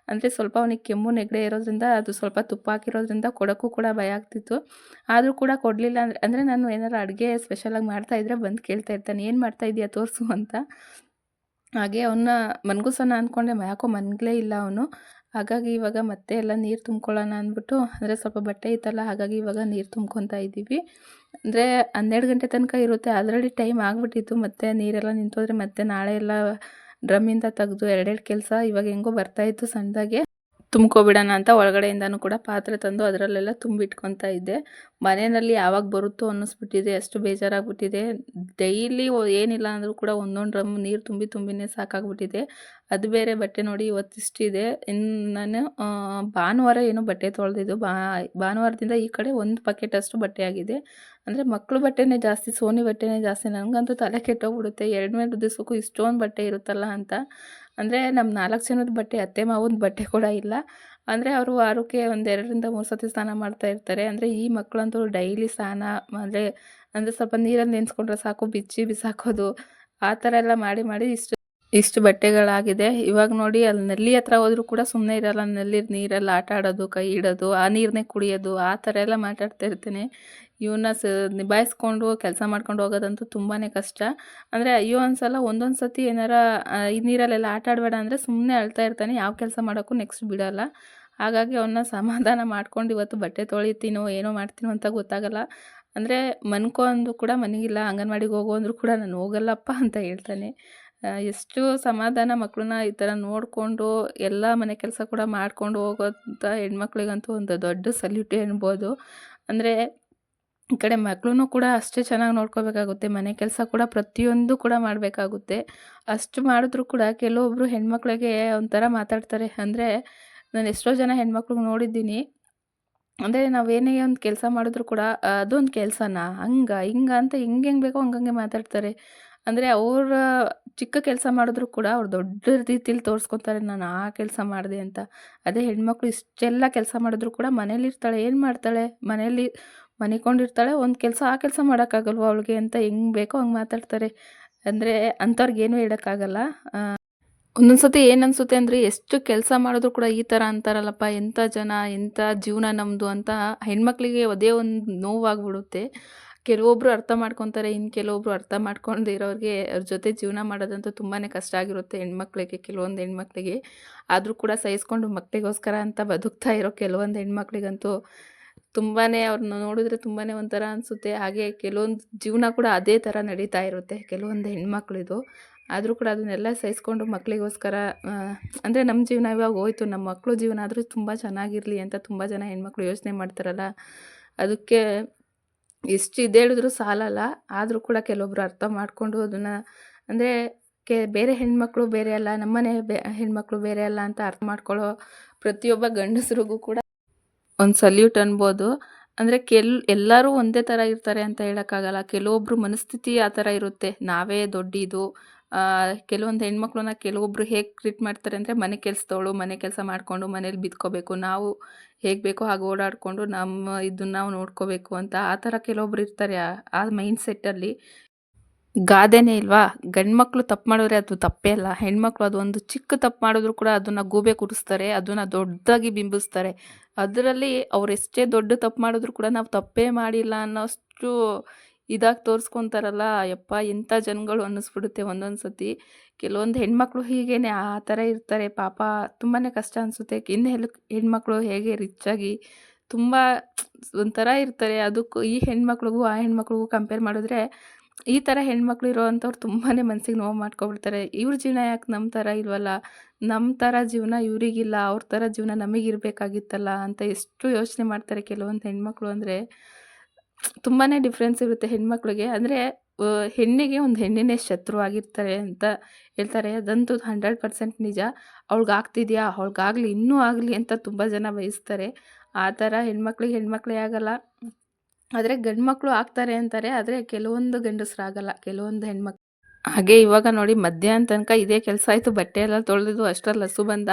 ಅಂದರೆ ಸ್ವಲ್ಪ ಅವನಿಗೆ ಕೆಮ್ಮು ನೆಗಡೆ ಇರೋದ್ರಿಂದ, ಅದು ಸ್ವಲ್ಪ ತುಪ್ಪ ಹಾಕಿರೋದ್ರಿಂದ ಕೊಡೋಕ್ಕೂ ಕೂಡ ಭಯ ಆಗ್ತಿತ್ತು. ಆದರೂ ಕೂಡ ಕೊಡಲಿಲ್ಲ ಅಂದರೆ ಅಂದರೆ ನಾನು ಏನಾರು ಅಡುಗೆ ಸ್ಪೆಷಲಾಗಿ ಮಾಡ್ತಾಯಿದ್ರೆ ಬಂದು ಕೇಳ್ತಾ ಇರ್ತಾನೆ. ಏನು ಮಾಡ್ತಾ ಇದೆಯಾ ತೋರಿಸು ಅಂತ. ಹಾಗೆ ಅವನ್ನ ಮನ್ಗುಸೋಣ ಅಂದ್ಕೊಂಡೆ ಯಾಕೋ ಮನ್ಗಲೇ ಇಲ್ಲ ಅವನು. ಹಾಗಾಗಿ ಇವಾಗ ಮತ್ತೆ ಎಲ್ಲ ನೀರು ತುಂಬ್ಕೊಳ್ಳೋಣ ಅಂದ್ಬಿಟ್ಟು, ಅಂದರೆ ಸ್ವಲ್ಪ ಬಟ್ಟೆ ಇತ್ತಲ್ಲ, ಹಾಗಾಗಿ ಇವಾಗ ನೀರು ತುಂಬ್ಕೊತಾ ಇದ್ದೀವಿ ಅಂದರೆ ಹನ್ನೆರಡು ಗಂಟೆ ತನಕ ಇರುತ್ತೆ. ಆಲ್ರೆಡಿ ಟೈಮ್ ಆಗಿಬಿಟ್ಟಿತ್ತು. ಮತ್ತೆ ನೀರೆಲ್ಲ ನಿಂತೋದ್ರೆ ಮತ್ತೆ ನಾಳೆ ಎಲ್ಲ ಡ್ರಮ್ಮಿಂದ ತೆಗೆದು ಎರಡೆರಡು ಕೆಲಸ ಇವಾಗ ಹೆಂಗೋ ಬರ್ತಾಯಿತ್ತು ಸಣ್ಣದಾಗೆ. ತುಂಬ್ಕೊಬಿಡೋಣ ಅಂತ ಒಳಗಡೆಯಿಂದನೂ ಕೂಡ ಪಾತ್ರೆ ತಂದು ಅದರಲ್ಲೆಲ್ಲ ತುಂಬಿಟ್ಕೊತಾ ಇದ್ದೆ. ಮನೆಯಲ್ಲಿ ಯಾವಾಗ ಬರುತ್ತೋ ಅನ್ನಿಸ್ಬಿಟ್ಟಿದೆ, ಅಷ್ಟು ಬೇಜಾರಾಗ್ಬಿಟ್ಟಿದೆ. ಡೈಲಿ ಏನಿಲ್ಲ ಅಂದರೂ ಕೂಡ ಒಂದೊಂದು ಡ್ರಮ್ ನೀರು ತುಂಬಿ ತುಂಬಿನೇ ಸಾಕಾಗ್ಬಿಟ್ಟಿದೆ. ಅದು ಬೇರೆ ಬಟ್ಟೆ ನೋಡಿ ಇವತ್ತಿಷ್ಟಿದೆ. ಇನ್ನು ನಾನು ಭಾನುವಾರ ಏನೋ ಬಟ್ಟೆ ತೊಳೆದಿದ್ದು. ಬಾ, ಭಾನುವಾರದಿಂದ ಈ ಕಡೆ ಒಂದು ಪಕೆಟ್ ಅಷ್ಟು ಬಟ್ಟೆ ಆಗಿದೆ. ಅಂದರೆ ಮಕ್ಕಳು ಬಟ್ಟೆನೇ ಜಾಸ್ತಿ, ಸೋನಿ ಬಟ್ಟೆನೇ ಜಾಸ್ತಿ. ನನಗಂತೂ ತಲೆ ಕೆಟ್ಟೋಗ್ಬಿಡುತ್ತೆ. ಎರಡು ಮೂರು ದಿವಸಕ್ಕೂ ಇಷ್ಟೊಂದು ಬಟ್ಟೆ ಇರುತ್ತಲ್ಲ ಅಂತ. ಅಂದರೆ ನಮ್ಮ ನಾಲ್ಕು ಜನದ ಬಟ್ಟೆ, ಅತ್ತೆ ಮಾವನ ಬಟ್ಟೆ ಕೂಡ ಇಲ್ಲ. ಅಂದರೆ ಅವರು ವಾರಕ್ಕೆ ಒಂದು ಎರಡರಿಂದ ಮೂರು ಸತಿ ಸ್ನಾನ ಮಾಡ್ತಾ ಇರ್ತಾರೆ. ಅಂದರೆ ಈ ಮಕ್ಕಳಂತೂ ಡೈಲಿ ಸ್ನಾನ ಅಂದರೆ ಅಂದರೆ ಸ್ವಲ್ಪ ನೀರಲ್ಲಿ ನೆನೆಸ್ಕೊಂಡ್ರೆ ಸಾಕು, ಬಿಚ್ಚಿ ಬಿಸಾಕೋದು, ಆ ಥರ ಎಲ್ಲ ಮಾಡಿ ಮಾಡಿ ಇಷ್ಟು ಇಷ್ಟು ಬಟ್ಟೆಗಳಾಗಿದೆ. ಇವಾಗ ನೋಡಿ, ಅಲ್ಲಿ ನಲ್ಲಿ ಹತ್ರ ಹೋದ್ರು ಕೂಡ ಸುಮ್ಮನೆ ಇರಲ್ಲ. ನಲ್ಲಿ ನೀರಲ್ಲಿ ಆಟ ಆಡೋದು, ಕೈ ಇಡೋದು, ಆ ನೀರನ್ನೇ ಕುಡಿಯೋದು, ಆ ಥರ ಎಲ್ಲ ಮಾತಾಡ್ತಾ ಇರ್ತೇನೆ. ಇವನ್ನ ಸ ನಿಭಾಯಿಸ್ಕೊಂಡು ಕೆಲಸ ಮಾಡ್ಕೊಂಡು ಹೋಗೋದಂತೂ ತುಂಬಾ ಕಷ್ಟ. ಅಂದರೆ ಅಯ್ಯೋ, ಒಂದ್ಸಲ ಒಂದೊಂದು ಸತಿ ಏನಾರ ಈ ನೀರಲ್ಲೆಲ್ಲ ಆಟ ಆಡಬೇಡ ಅಂದರೆ ಸುಮ್ಮನೆ ಅಳ್ತಾ ಇರ್ತಾನೆ. ಯಾವ ಕೆಲಸ ಮಾಡೋಕ್ಕೂ ನೆಕ್ಸ್ಟ್ ಬಿಡೋಲ್ಲ. ಹಾಗಾಗಿ ಅವನ್ನ ಸಮಾಧಾನ ಮಾಡ್ಕೊಂಡು ಇವತ್ತು ಬಟ್ಟೆ ತೊಳಿತೀನೋ, ಏನೋ ಮಾಡ್ತೀನೋ ಅಂತ ಗೊತ್ತಾಗಲ್ಲ. ಅಂದರೆ ಮನ್ಕೋ ಅಂದು ಕೂಡ ಮನೆಗಿಲ್ಲ, ಅಂಗನವಾಡಿಗೆ ಹೋಗು ಅಂದರೂ ಕೂಡ ನಾನು ಹೋಗಲ್ಲಪ್ಪ ಅಂತ ಹೇಳ್ತಾನೆ. ಎಷ್ಟು ಸಮಾಧಾನ ಮಕ್ಕಳನ್ನ ಈ ಥರ ನೋಡಿಕೊಂಡು ಎಲ್ಲ ಮನೆ ಕೆಲಸ ಕೂಡ ಮಾಡ್ಕೊಂಡು ಹೋಗೋಂಥ ಹೆಣ್ಮಕ್ಳಿಗಂತೂ ಒಂದು ದೊಡ್ಡ ಸಲ್ಯೂಟ್ ಅನ್ಬೋದು ಅಂದರೆ ಈ ಕಡೆ ಮಕ್ಕಳೂ ಕೂಡ ಅಷ್ಟೇ ಚೆನ್ನಾಗಿ ನೋಡ್ಕೋಬೇಕಾಗುತ್ತೆ, ಮನೆ ಕೆಲಸ ಕೂಡ ಪ್ರತಿಯೊಂದು ಕೂಡ ಮಾಡಬೇಕಾಗುತ್ತೆ. ಅಷ್ಟು ಮಾಡಿದ್ರು ಕೂಡ ಕೆಲವೊಬ್ಬರು ಹೆಣ್ಮಕ್ಳಿಗೆ ಒಂಥರ ಮಾತಾಡ್ತಾರೆ. ಅಂದರೆ ನಾನು ಎಷ್ಟೋ ಜನ ಹೆಣ್ಮಕ್ಳಿಗೆ ನೋಡಿದ್ದೀನಿ, ಅಂದರೆ ನಾವೇನೇ ಒಂದು ಕೆಲಸ ಮಾಡಿದ್ರು ಕೂಡ ಅದೊಂದು ಕೆಲಸನಾ? ಹಂಗ, ಹಿಂಗ ಅಂತ ಹೆಂಗೆ ಹೆಂಗೆ ಬೇಕೋ ಹಂಗಂಗೆ ಮಾತಾಡ್ತಾರೆ. ಅಂದರೆ ಅವರ ಚಿಕ್ಕ ಕೆಲಸ ಮಾಡಿದ್ರು ಕೂಡ ಅವ್ರು ದೊಡ್ಡ ರೀತಿಲಿ ತೋರಿಸ್ಕೊತಾರೆ, ನಾನು ಆ ಕೆಲಸ ಮಾಡಿದೆ ಅಂತ. ಅದೇ ಹೆಣ್ಮಕ್ಳು ಇಷ್ಟೆಲ್ಲ ಕೆಲಸ ಮಾಡಿದ್ರು ಕೂಡ ಮನೇಲಿರ್ತಾಳೆ ಏನು ಮಾಡ್ತಾಳೆ? ಮನೇಲಿ ಮನಿಕೊಂಡಿರ್ತಾಳೆ, ಒಂದು ಕೆಲಸ ಆ ಕೆಲಸ ಮಾಡೋಕ್ಕಾಗಲ್ವ ಅವಳಿಗೆ ಅಂತ ಹೆಂಗೆ ಬೇಕೋ ಹಂಗೆ ಮಾತಾಡ್ತಾರೆ. ಅಂದರೆ ಅಂಥವ್ರಿಗೇನು ಹೇಳೋಕ್ಕಾಗಲ್ಲ. ಒಂದೊಂದು ಸತಿ ಏನು ಅನಿಸುತ್ತೆ ಅಂದರೆ ಎಷ್ಟು ಕೆಲಸ ಮಾಡಿದ್ರು ಕೂಡ ಈ ಥರ ಅಂತಾರಲ್ಲಪ್ಪ ಎಂಥ ಜನ ಎಂಥ ಜೀವನ ನಮ್ಮದು ಅಂತ ಹೆಣ್ಮಕ್ಳಿಗೆ ಅದೇ ಒಂದು ನೋವಾಗ್ಬಿಡುತ್ತೆ. ಕೆಲವೊಬ್ಬರು ಅರ್ಥ ಮಾಡ್ಕೊತಾರೆ ಇನ್ನು ಕೆಲವೊಬ್ಬರು ಅರ್ಥ ಮಾಡ್ಕೊಂಡು ಇರೋರಿಗೆ ಅವ್ರ ಜೊತೆ ಜೀವನ ಮಾಡೋದಂತೂ ತುಂಬಾ ಕಷ್ಟ ಆಗಿರುತ್ತೆ ಹೆಣ್ಮಕ್ಳಿಗೆ, ಕೆಲವೊಂದು ಹೆಣ್ಮಕ್ಳಿಗೆ. ಆದರೂ ಕೂಡ ಸಹಿಸ್ಕೊಂಡು ಮಕ್ಕಳಿಗೋಸ್ಕರ ಅಂತ ಬದುಕ್ತಾ ಇರೋ ಕೆಲವೊಂದು ಹೆಣ್ಮಕ್ಳಿಗಂತೂ ತುಂಬಾ ಅವ್ರನ್ನ ನೋಡಿದ್ರೆ ತುಂಬಾ ಒಂಥರ ಅನಿಸುತ್ತೆ. ಹಾಗೆ ಕೆಲವೊಂದು ಜೀವನ ಕೂಡ ಅದೇ ಥರ ನಡೀತಾ ಇರುತ್ತೆ ಕೆಲವೊಂದು ಹೆಣ್ಮಕ್ಳಿದು. ಆದರೂ ಕೂಡ ಅದನ್ನೆಲ್ಲ ಸಹಿಸ್ಕೊಂಡು ಮಕ್ಕಳಿಗೋಸ್ಕರ ಅಂದರೆ ನಮ್ಮ ಜೀವನ ಇವಾಗ ಹೋಯ್ತು ನಮ್ಮ ಮಕ್ಕಳು ಜೀವನ ಆದರೂ ತುಂಬ ಚೆನ್ನಾಗಿರಲಿ ಅಂತ ತುಂಬ ಜನ ಹೆಣ್ಮಕ್ಳು ಯೋಚನೆ ಮಾಡ್ತಾರಲ್ಲ. ಅದಕ್ಕೆ ಎಷ್ಟು ಹೇಳಿದ್ರು ಸಾಲಲ್ಲ, ಆದರೂ ಕೂಡ ಕೆಲವೊಬ್ರು ಅರ್ಥ ಮಾಡಿಕೊಂಡು ಅದನ್ನು, ಅಂದರೆ ಕೆ, ಬೇರೆ ಹೆಣ್ಮಕ್ಳು ಬೇರೆ ಅಲ್ಲ ನಮ್ಮನೆ ಬೆ, ಹೆಣ್ಮಕ್ಳು ಬೇರೆ ಅಲ್ಲ ಅಂತ ಅರ್ಥ ಮಾಡ್ಕೊಳ್ಳೋ ಪ್ರತಿಯೊಬ್ಬ ಗಂಡಸ್ರಿಗೂ ಕೂಡ ಒಂದು ಸಲ್ಯೂಟ್ ಅನ್ಬೋದು. ಅಂದರೆ ಕೆಲ್, ಎಲ್ಲರೂ ಒಂದೇ ಥರ ಇರ್ತಾರೆ ಅಂತ ಹೇಳೋಕ್ಕಾಗಲ್ಲ. ಕೆಲವೊಬ್ರು ಮನಸ್ಥಿತಿ ಆ ಥರ ಇರುತ್ತೆ. ನಾವೇ ದೊಡ್ಡಿದು ಕೆಲವೊಂದು ಹೆಣ್ಮಕ್ಳನ್ನ ಕೆಲವೊಬ್ರು ಹೇಗೆ ಟ್ರೀಟ್ ಮಾಡ್ತಾರೆ ಅಂದರೆ ಮನೆ ಕೆಲಸದವಳು ಮನೆ ಕೆಲಸ ಮಾಡಿಕೊಂಡು ಮನೇಲಿ ಬಿದ್ಕೋಬೇಕು. ನಾವು ಹೇಗೆ ಬೇಕೋ ಹಾಗೆ ಓಡಾಡಿಕೊಂಡು ನಮ್ಮ ಇದನ್ನ ನಾವು ನೋಡ್ಕೋಬೇಕು ಅಂತ ಆ ಥರ ಕೆಲವೊಬ್ರು ಇರ್ತಾರೆ ಆ- ಆ ಮೈಂಡ್ ಸೆಟ್ಟಲ್ಲಿ ಗಾದೆನೇ ಇಲ್ವಾ? ಗಂಡ್ಮಕ್ಳು ತಪ್ಪು ಮಾಡಿದ್ರೆ ಅದು ತಪ್ಪೇ ಅಲ್ಲ. ಹೆಣ್ಮಕ್ಳು ಅದು ಒಂದು ಚಿಕ್ಕ ತಪ್ಪು ಮಾಡಿದ್ರು ಕೂಡ ಅದನ್ನು ಗೂಬೆ ಕುಡಿಸ್ತಾರೆ ಅದನ್ನು ದೊಡ್ಡದಾಗಿ ಬಿಂಬಿಸ್ತಾರೆ. ಅದರಲ್ಲಿ ಅವ್ರು ಎಷ್ಟೇ ದೊಡ್ಡ ತಪ್ಪು ಮಾಡಿದ್ರು ಕೂಡ ನಾವು ತಪ್ಪೇ ಮಾಡಿಲ್ಲ ಅನ್ನೋಷ್ಟು ಇದಾಗಿ ತೋರಿಸ್ಕೊತಾರಲ್ಲ, ಯಪ್ಪ ಎಂಥ ಜನಗಳು ಅನ್ನಿಸ್ಬಿಡುತ್ತೆ ಒಂದೊಂದು ಸತಿ ಕೆಲವೊಂದು ಹೆಣ್ಮಕ್ಳು ಹೀಗೇನೆ ಆ ಥರ ಇರ್ತಾರೆ. ಪಾಪ ತುಂಬಾ ಕಷ್ಟ ಅನಿಸುತ್ತೆ. ಇನ್ನು ಹೆಲ್, ಹೆಣ್ಮಕ್ಳು ಹೇಗೆ ರಿಚ್ಚಾಗಿ ತುಂಬ ಒಂಥರ ಇರ್ತಾರೆ. ಅದಕ್ಕೂ ಈ ಹೆಣ್ಮಕ್ಳಿಗೂ, ಆ ಹೆಣ್ಮಕ್ಳಿಗೂ ಕಂಪೇರ್ ಮಾಡಿದ್ರೆ ಈ ಥರ ಹೆಣ್ಮಕ್ಳು ಇರೋವಂಥವ್ರು ತುಂಬಾ ಮನಸ್ಸಿಗೆ ನೋವು ಮಾಡ್ಕೊಬಿಡ್ತಾರೆ. ಇವ್ರ ಜೀವನ ಯಾಕೆ ನಮ್ಮ ಥರ ಇಲ್ವಲ್ಲ? ನಮ್ಮ ಥರ ಜೀವನ ಇವರಿಗಿಲ್ಲ. ಅವ್ರ ಥರ ಜೀವನ ನಮಗಿರಬೇಕಾಗಿತ್ತಲ್ಲ ಅಂತ ಎಷ್ಟು ಯೋಚನೆ ಮಾಡ್ತಾರೆ. ಕೆಲವೊಂದು ಹೆಣ್ಮಕ್ಳು ಅಂದರೆ ತುಂಬಾ ಡಿಫ್ರೆನ್ಸ್ ಇರುತ್ತೆ ಹೆಣ್ಮಕ್ಳಿಗೆ. ಅಂದರೆ ಹೆಣ್ಣಿಗೆ ಒಂದು ಹೆಣ್ಣಿನೇ ಶತ್ರು ಆಗಿರ್ತಾರೆ ಅಂತ ಹೇಳ್ತಾರೆ. ಅದಂತೂ ಹಂಡ್ರೆಡ್ ಪರ್ಸೆಂಟ್ ನಿಜ. ಅವ್ಳಿಗೆ ಆಗ್ತಿದೆಯಾ? ಅವ್ಳಿಗಾಗಲಿ ಇನ್ನೂ ಆಗಲಿ ಅಂತ ತುಂಬ ಜನ ಬಯಸ್ತಾರೆ. ಆ ಥರ ಹೆಣ್ಮಕ್ಳಿಗೆ ಹೆಣ್ಮಕ್ಳೇ ಆಗಲ್ಲ. ಆದರೆ ಗಂಡು ಮಕ್ಕಳು ಆಗ್ತಾರೆ ಅಂತಾರೆ, ಆದರೆ ಕೆಲವೊಂದು ಗಂಡಸ್ರಾಗಲ್ಲ ಕೆಲವೊಂದು ಹೆಣ್ಮಕ್ಳು. ಹಾಗೆ ಇವಾಗ ನೋಡಿ ಮಧ್ಯಾಹ್ನ ತನಕ ಇದೇ ಕೆಲಸ ಆಯಿತು. ಬಟ್ಟೆ ಎಲ್ಲ ತೊಳೆದು ಅಷ್ಟರಲ್ಲಿ ಹಸು ಬಂದ.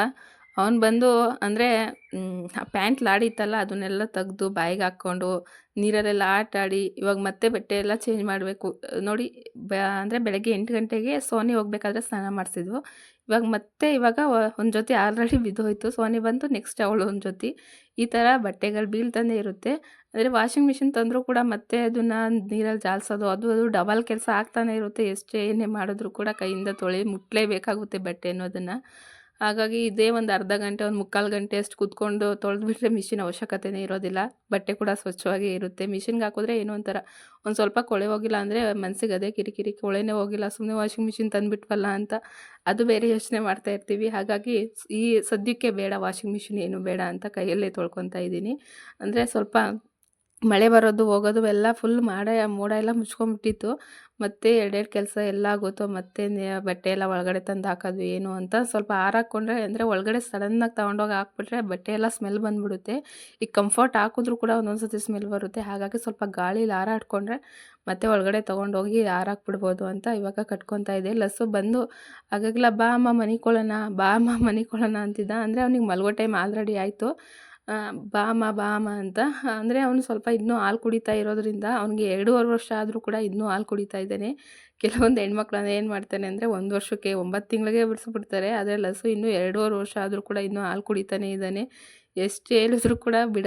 ಅವನು ಬಂದು ಅಂದರೆ ಪ್ಯಾಂಟ್ ಲಾಡಿತ್ತಲ್ಲ, ಅದನ್ನೆಲ್ಲ ತೆಗೆದು ಬಾಯಿಗೆ ಹಾಕ್ಕೊಂಡು ನೀರಲ್ಲೆಲ್ಲ ಆಟ ಆಡಿ ಇವಾಗ ಮತ್ತೆ ಬಟ್ಟೆ ಎಲ್ಲ ಚೇಂಜ್ ಮಾಡಬೇಕು. ನೋಡಿ ಅಂದರೆ ಬೆಳಗ್ಗೆ ಎಂಟು ಗಂಟೆಗೆ ಸೋನಿ ಹೋಗ್ಬೇಕಾದ್ರೆ ಸ್ನಾನ ಮಾಡಿಸಿದ್ವು. ಇವಾಗ ಮತ್ತೆ ಇವಾಗ ಒಂದು ಜೊತೆ ಆಲ್ರೆಡಿ <laughs> ಬಿದ್ದೋಯ್ತು. ಸೋನಿ ಬಂತು ನೆಕ್ಸ್ಟ್ ಅವಳು ಒಂದು ಜೊತೆ. ಈ ಥರ ಬಟ್ಟೆಗಳು ಬೀಳ್ತಾನೆ ಇರುತ್ತೆ. ಅಂದರೆ ವಾಷಿಂಗ್ ಮಿಷಿನ್ ತಂದರೂ ಕೂಡ ಮತ್ತೆ ಅದನ್ನು ನೀರಲ್ಲಿ ಜಾಲಿಸೋದು, ಅದು ಅದು ಡಬಲ್ ಕೆಲಸ ಆಗ್ತಾನೆ ಇರುತ್ತೆ. ಎಷ್ಟೇ ಏನೇ ಮಾಡಿದ್ರು ಕೂಡ ಕೈಯಿಂದ ತೊಳೆ ಮುಟ್ಲೇಬೇಕಾಗುತ್ತೆ ಬಟ್ಟೆ ಅನ್ನೋದನ್ನು. ಹಾಗಾಗಿ ಇದೇ ಒಂದು ಅರ್ಧ ಗಂಟೆ, ಒಂದು ಮುಕ್ಕಾಲು ಗಂಟೆ ಅಷ್ಟು ಕುತ್ಕೊಂಡು ತೊಳೆದ್ಬಿಟ್ರೆ ಮಿಷಿನ್ ಅವಶ್ಯಕತೆನೇ ಇರೋದಿಲ್ಲ. ಬಟ್ಟೆ ಕೂಡ ಸ್ವಚ್ಛವಾಗಿ ಇರುತ್ತೆ. ಮಿಷಿನ್ಗೆ ಹಾಕಿದ್ರೆ ಏನೋ ಒಂಥರ ಒಂದು ಸ್ವಲ್ಪ ಕೊಳೆ ಹೋಗಿಲ್ಲ ಅಂದರೆ ಮನಸ್ಸಿಗೆ ಅದೇ ಕಿರಿಕಿರಿ, ಕೊಳೆನೇ ಹೋಗಿಲ್ಲ ಸುಮ್ಮನೆ ವಾಷಿಂಗ್ ಮಿಷಿನ್ ತಂದುಬಿಟ್ವಲ್ಲ ಅಂತ ಅದು ಬೇರೆ ಯೋಚನೆ ಮಾಡ್ತಾ ಇರ್ತೀವಿ. ಹಾಗಾಗಿ ಈ ಸದ್ಯಕ್ಕೆ ಬೇಡ, ವಾಷಿಂಗ್ ಮಿಷಿನ್ ಏನು ಬೇಡ ಅಂತ ಕೈಯಲ್ಲೇ ತೊಳ್ಕೊತಾ ಇದ್ದೀನಿ. ಅಂದರೆ ಸ್ವಲ್ಪ ಮಳೆ ಬರೋದು, ಹೋಗೋದು ಎಲ್ಲ ಫುಲ್ ಮಾಡ, ಮೋಡ ಎಲ್ಲ ಮುಚ್ಕೊಂಡ್ಬಿಟ್ಟಿತ್ತು ಮತ್ತೆ ಎರಡೆರಡು ಕೆಲಸ ಎಲ್ಲ ಆಗೋತು ಮತ್ತೆ ಬಟ್ಟೆ ಎಲ್ಲ ಒಳಗಡೆ ತಂದು ಹಾಕೋದು ಏನು ಅಂತ ಸ್ವಲ್ಪ ಹಾರಾಕೊಂಡ್ರೆ ಅಂದರೆ ಒಳಗಡೆ ಸಡನ್ನಾಗಿ ತೊಗೊಂಡೋಗಿ ಹಾಕ್ಬಿಟ್ರೆ ಬಟ್ಟೆ ಎಲ್ಲ ಸ್ಮೆಲ್ ಬಂದ್ಬಿಡುತ್ತೆ. ಈ ಕಂಫರ್ಟ್ ಹಾಕಿದ್ರು ಕೂಡ ಒಂದೊಂದು ಸತಿ ಸ್ಮೆಲ್ ಬರುತ್ತೆ. ಹಾಗಾಗಿ ಸ್ವಲ್ಪ ಗಾಳೀಲಿ ಹಾರಾಡ್ಕೊಂಡ್ರೆ ಮತ್ತೆ ಒಳಗಡೆ ತೊಗೊಂಡೋಗಿ ಹಾರಾಕ್ಬಿಡ್ಬೋದು ಅಂತ ಇವಾಗ ಕಟ್ಕೊತಾ ಇದೆ. ಲಸ್ಸು ಬಂದು ಆಗಾಗಲ ಬಾ ಅಮ್ಮ ಮನಿಕೊಳ್ಳೋಣ ಬಾ ಅಮ್ಮ ಮನಿಕೊಳ್ಳೋಣ ಅಂತಿದ್ದ. ಅಂದರೆ ಅವ್ನಿಗೆ ಮಲ್ಗೋ ಟೈಮ್ ಆಲ್ರೆಡಿ ಆಯಿತು. ಬಾಮ ಬಾಮ ಅಂತ. ಅಂದರೆ ಅವನು ಸ್ವಲ್ಪ ಇನ್ನೂ ಹಾಲು ಕುಡಿತಾ ಇರೋದ್ರಿಂದ ಅವನಿಗೆ ಎರಡೂವರೆ ವರ್ಷ ಆದರೂ ಕೂಡ ಇನ್ನೂ ಹಾಲು ಕುಡಿತಾ ಇದ್ದಾನೆ. ಕೆಲವೊಂದು ಹೆಣ್ಮಕ್ಳನ್ನ ಏನು ಮಾಡ್ತಾನೆ ಅಂದರೆ ಒಂದು ವರ್ಷಕ್ಕೆ ಒಂಬತ್ತು ತಿಂಗಳಿಗೆ ಬಿಡಿಸ್ಬಿಡ್ತಾರೆ. ಆದರೆ ಲಸು ಇನ್ನೂ ಎರಡೂವರೆ ವರ್ಷ ಆದರೂ ಕೂಡ ಇನ್ನೂ ಹಾಲು ಕುಡಿತಾನೇ ಇದ್ದಾನೆ. ಎಷ್ಟು ಹೇಳಿದ್ರು ಕೂಡ ಬಿಡ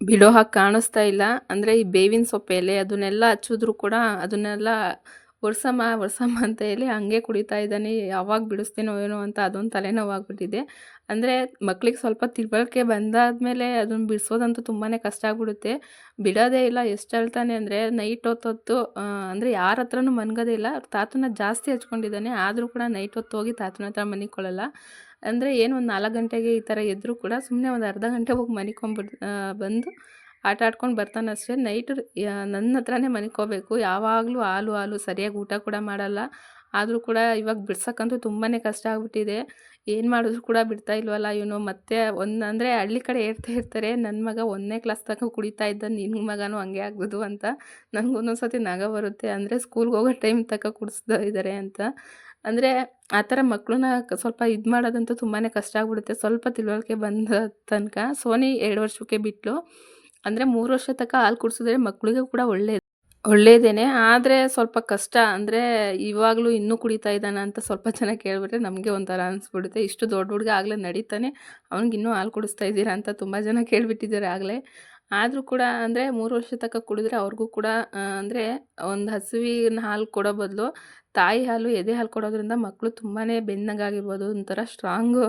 ಬಿಡೋ ಹಾಗೆ ಕಾಣಿಸ್ತಾ ಇಲ್ಲ. ಅಂದರೆ ಈ ಬೇವಿನ ಸೊಪ್ಪೆ ಎಲೆ ಅದನ್ನೆಲ್ಲ ಹಚ್ಚಿದ್ರು ಕೂಡ ಅದನ್ನೆಲ್ಲ ಒರ್ಸಮ್ಮ ಒರ್ಸಮ್ಮ ಅಂತ ಹೇಳಿ ಹಂಗೆ ಕುಡಿತಾ ಇದ್ದಾನೆ, ಯಾವಾಗ ಬಿಡಿಸ್ತೀನೋ ಏನೋ ಅಂತ ಅದೊಂದು ತಲೆನೋವಾಗ್ಬಿಟ್ಟಿದೆ. ಅಂದರೆ ಮಕ್ಳಿಗೆ ಸ್ವಲ್ಪ ತಿಳುವಳಿಕೆ ಬಂದಾದಮೇಲೆ ಅದನ್ನು ಬಿಡಿಸೋದಂತೂ ತುಂಬಾ ಕಷ್ಟ ಆಗ್ಬಿಡುತ್ತೆ. ಬಿಡೋದೇ ಇಲ್ಲ, ಎಷ್ಟು ಹೇಳ್ತಾನೆ ಅಂದರೆ ನೈಟ್ ಹೊತ್ತೊತ್ತು ಅಂದರೆ ಯಾರ ಹತ್ರನೂ ಮನ್ಗೋದೇ ಇಲ್ಲ. ತಾತನ ಜಾಸ್ತಿ ಹಚ್ಕೊಂಡಿದ್ದಾನೆ, ಆದರೂ ಕೂಡ ನೈಟ್ ಹೊತ್ತು ಹೋಗಿ ತಾತನ ಹತ್ರ ಮನಿಕೊಳ್ಳಲ್ಲ. ಅಂದರೆ ಏನು ಒಂದು ನಾಲ್ಕು ಗಂಟೆಗೆ ಈ ಥರ ಎದ್ದರೂ ಕೂಡ ಸುಮ್ಮನೆ ಒಂದು ಅರ್ಧ ಗಂಟೆ ಹೋಗಿ ಮನಿಕೊಂಬಿಡ್ ಬಂದು ಆಟ ಆಡ್ಕೊಂಡು ಬರ್ತಾನೆ ಅಷ್ಟೇ. ನೈಟ್ ನನ್ನ ಹತ್ರನೇ ಮನಿಕೋಬೇಕು ಯಾವಾಗಲೂ ಹಾಲು ಹಾಲು, ಸರಿಯಾಗಿ ಊಟ ಕೂಡ ಮಾಡಲ್ಲ. ಆದರೂ ಕೂಡ ಇವಾಗ ಬಿಡ್ಸೋಕ್ಕಂತೂ ತುಂಬಾ ಕಷ್ಟ ಆಗಿಬಿಟ್ಟಿದೆ. ಏನು ಮಾಡಿದ್ರು ಕೂಡ ಬಿಡ್ತಾ ಇಲ್ವಲ್ಲ ಇವನು ಮತ್ತೆ ಒಂದು ಅಂದರೆ ಹಳ್ಳಿ ಕಡೆ ಹೇಳ್ತಾ ಇರ್ತಾರೆ. ನನ್ನ ಮಗ ಒಂದನೇ ಕ್ಲಾಸ್ ತನಕ ಕುಡಿತಾ ಇದ್ದ ನಿನ್ನ ಮಗನೂ ಹಂಗೆ ಆಗ್ಬೋದು ಅಂತ ನನಗೆ ಒಂದೊಂದು ಸತಿ ನಗ ಬರುತ್ತೆ. ಅಂದರೆ ಸ್ಕೂಲ್ಗೆ ಹೋಗೋ ಟೈಮ್ ತನಕ ಕುಡಿಸ್ತಾ ಇದ್ದಾರೆ ಅಂತ. ಅಂದರೆ ಆ ಥರ ಮಕ್ಕಳನ್ನ ಸ್ವಲ್ಪ ಇದು ಮಾಡೋದಂತೂ ತುಂಬಾ ಕಷ್ಟ ಆಗ್ಬಿಡುತ್ತೆ. ಸ್ವಲ್ಪ ತಿಳುವಳಿಕೆ ಬಂದ ತನಕ. ಸೋನಿ ಎರಡು ವರ್ಷಕ್ಕೆ ಬಿಟ್ಟಳು ಅಂದರೆ ಮೂರು ವರ್ಷ ತನಕ ಹಾಲು ಕುಡಿಸಿದ್ರೆ ಮಕ್ಕಳಿಗೂ ಕೂಡ ಒಳ್ಳೆಯದು ಒಳ್ಳೇದೇನೆ. ಆದರೆ ಸ್ವಲ್ಪ ಕಷ್ಟ. ಅಂದರೆ ಇವಾಗಲೂ ಇನ್ನೂ ಕುಡಿತಾ ಇದ್ದಾನ ಅಂತ ಸ್ವಲ್ಪ ಜನ ಕೇಳಿಬಿಟ್ರೆ ನಮಗೆ ಒಂಥರ ಅನಿಸ್ಬಿಡುತ್ತೆ. ಇಷ್ಟು ದೊಡ್ಡ ಹುಡುಗ ಆಗಲೇ ನಡೀತಾನೆ. ಅವ್ನಿಗೆ ಇನ್ನೂ ಹಾಲು ಕುಡಿಸ್ತಾ ಇದ್ದೀರಾ ಅಂತ ತುಂಬ ಜನ ಕೇಳಿಬಿಟ್ಟಿದ್ದಾರೆ ಆಗಲೇ. ಆದರೂ ಕೂಡ ಅಂದರೆ ಮೂರು ವರ್ಷ ತನಕ ಕುಡಿದ್ರೆ ಅವ್ರಿಗೂ ಕೂಡ ಅಂದರೆ ಒಂದು ಹಸುವಿನ ಹಾಲು ಕೊಡೋ ಬದಲು ತಾಯಿ ಹಾಲು, ಎದೆ ಹಾಲು ಕೊಡೋದ್ರಿಂದ ಮಕ್ಕಳು ತುಂಬಾ ಬೆನ್ನಗಾಗಿರ್ಬೋದು, ಒಂಥರ ಸ್ಟ್ರಾಂಗು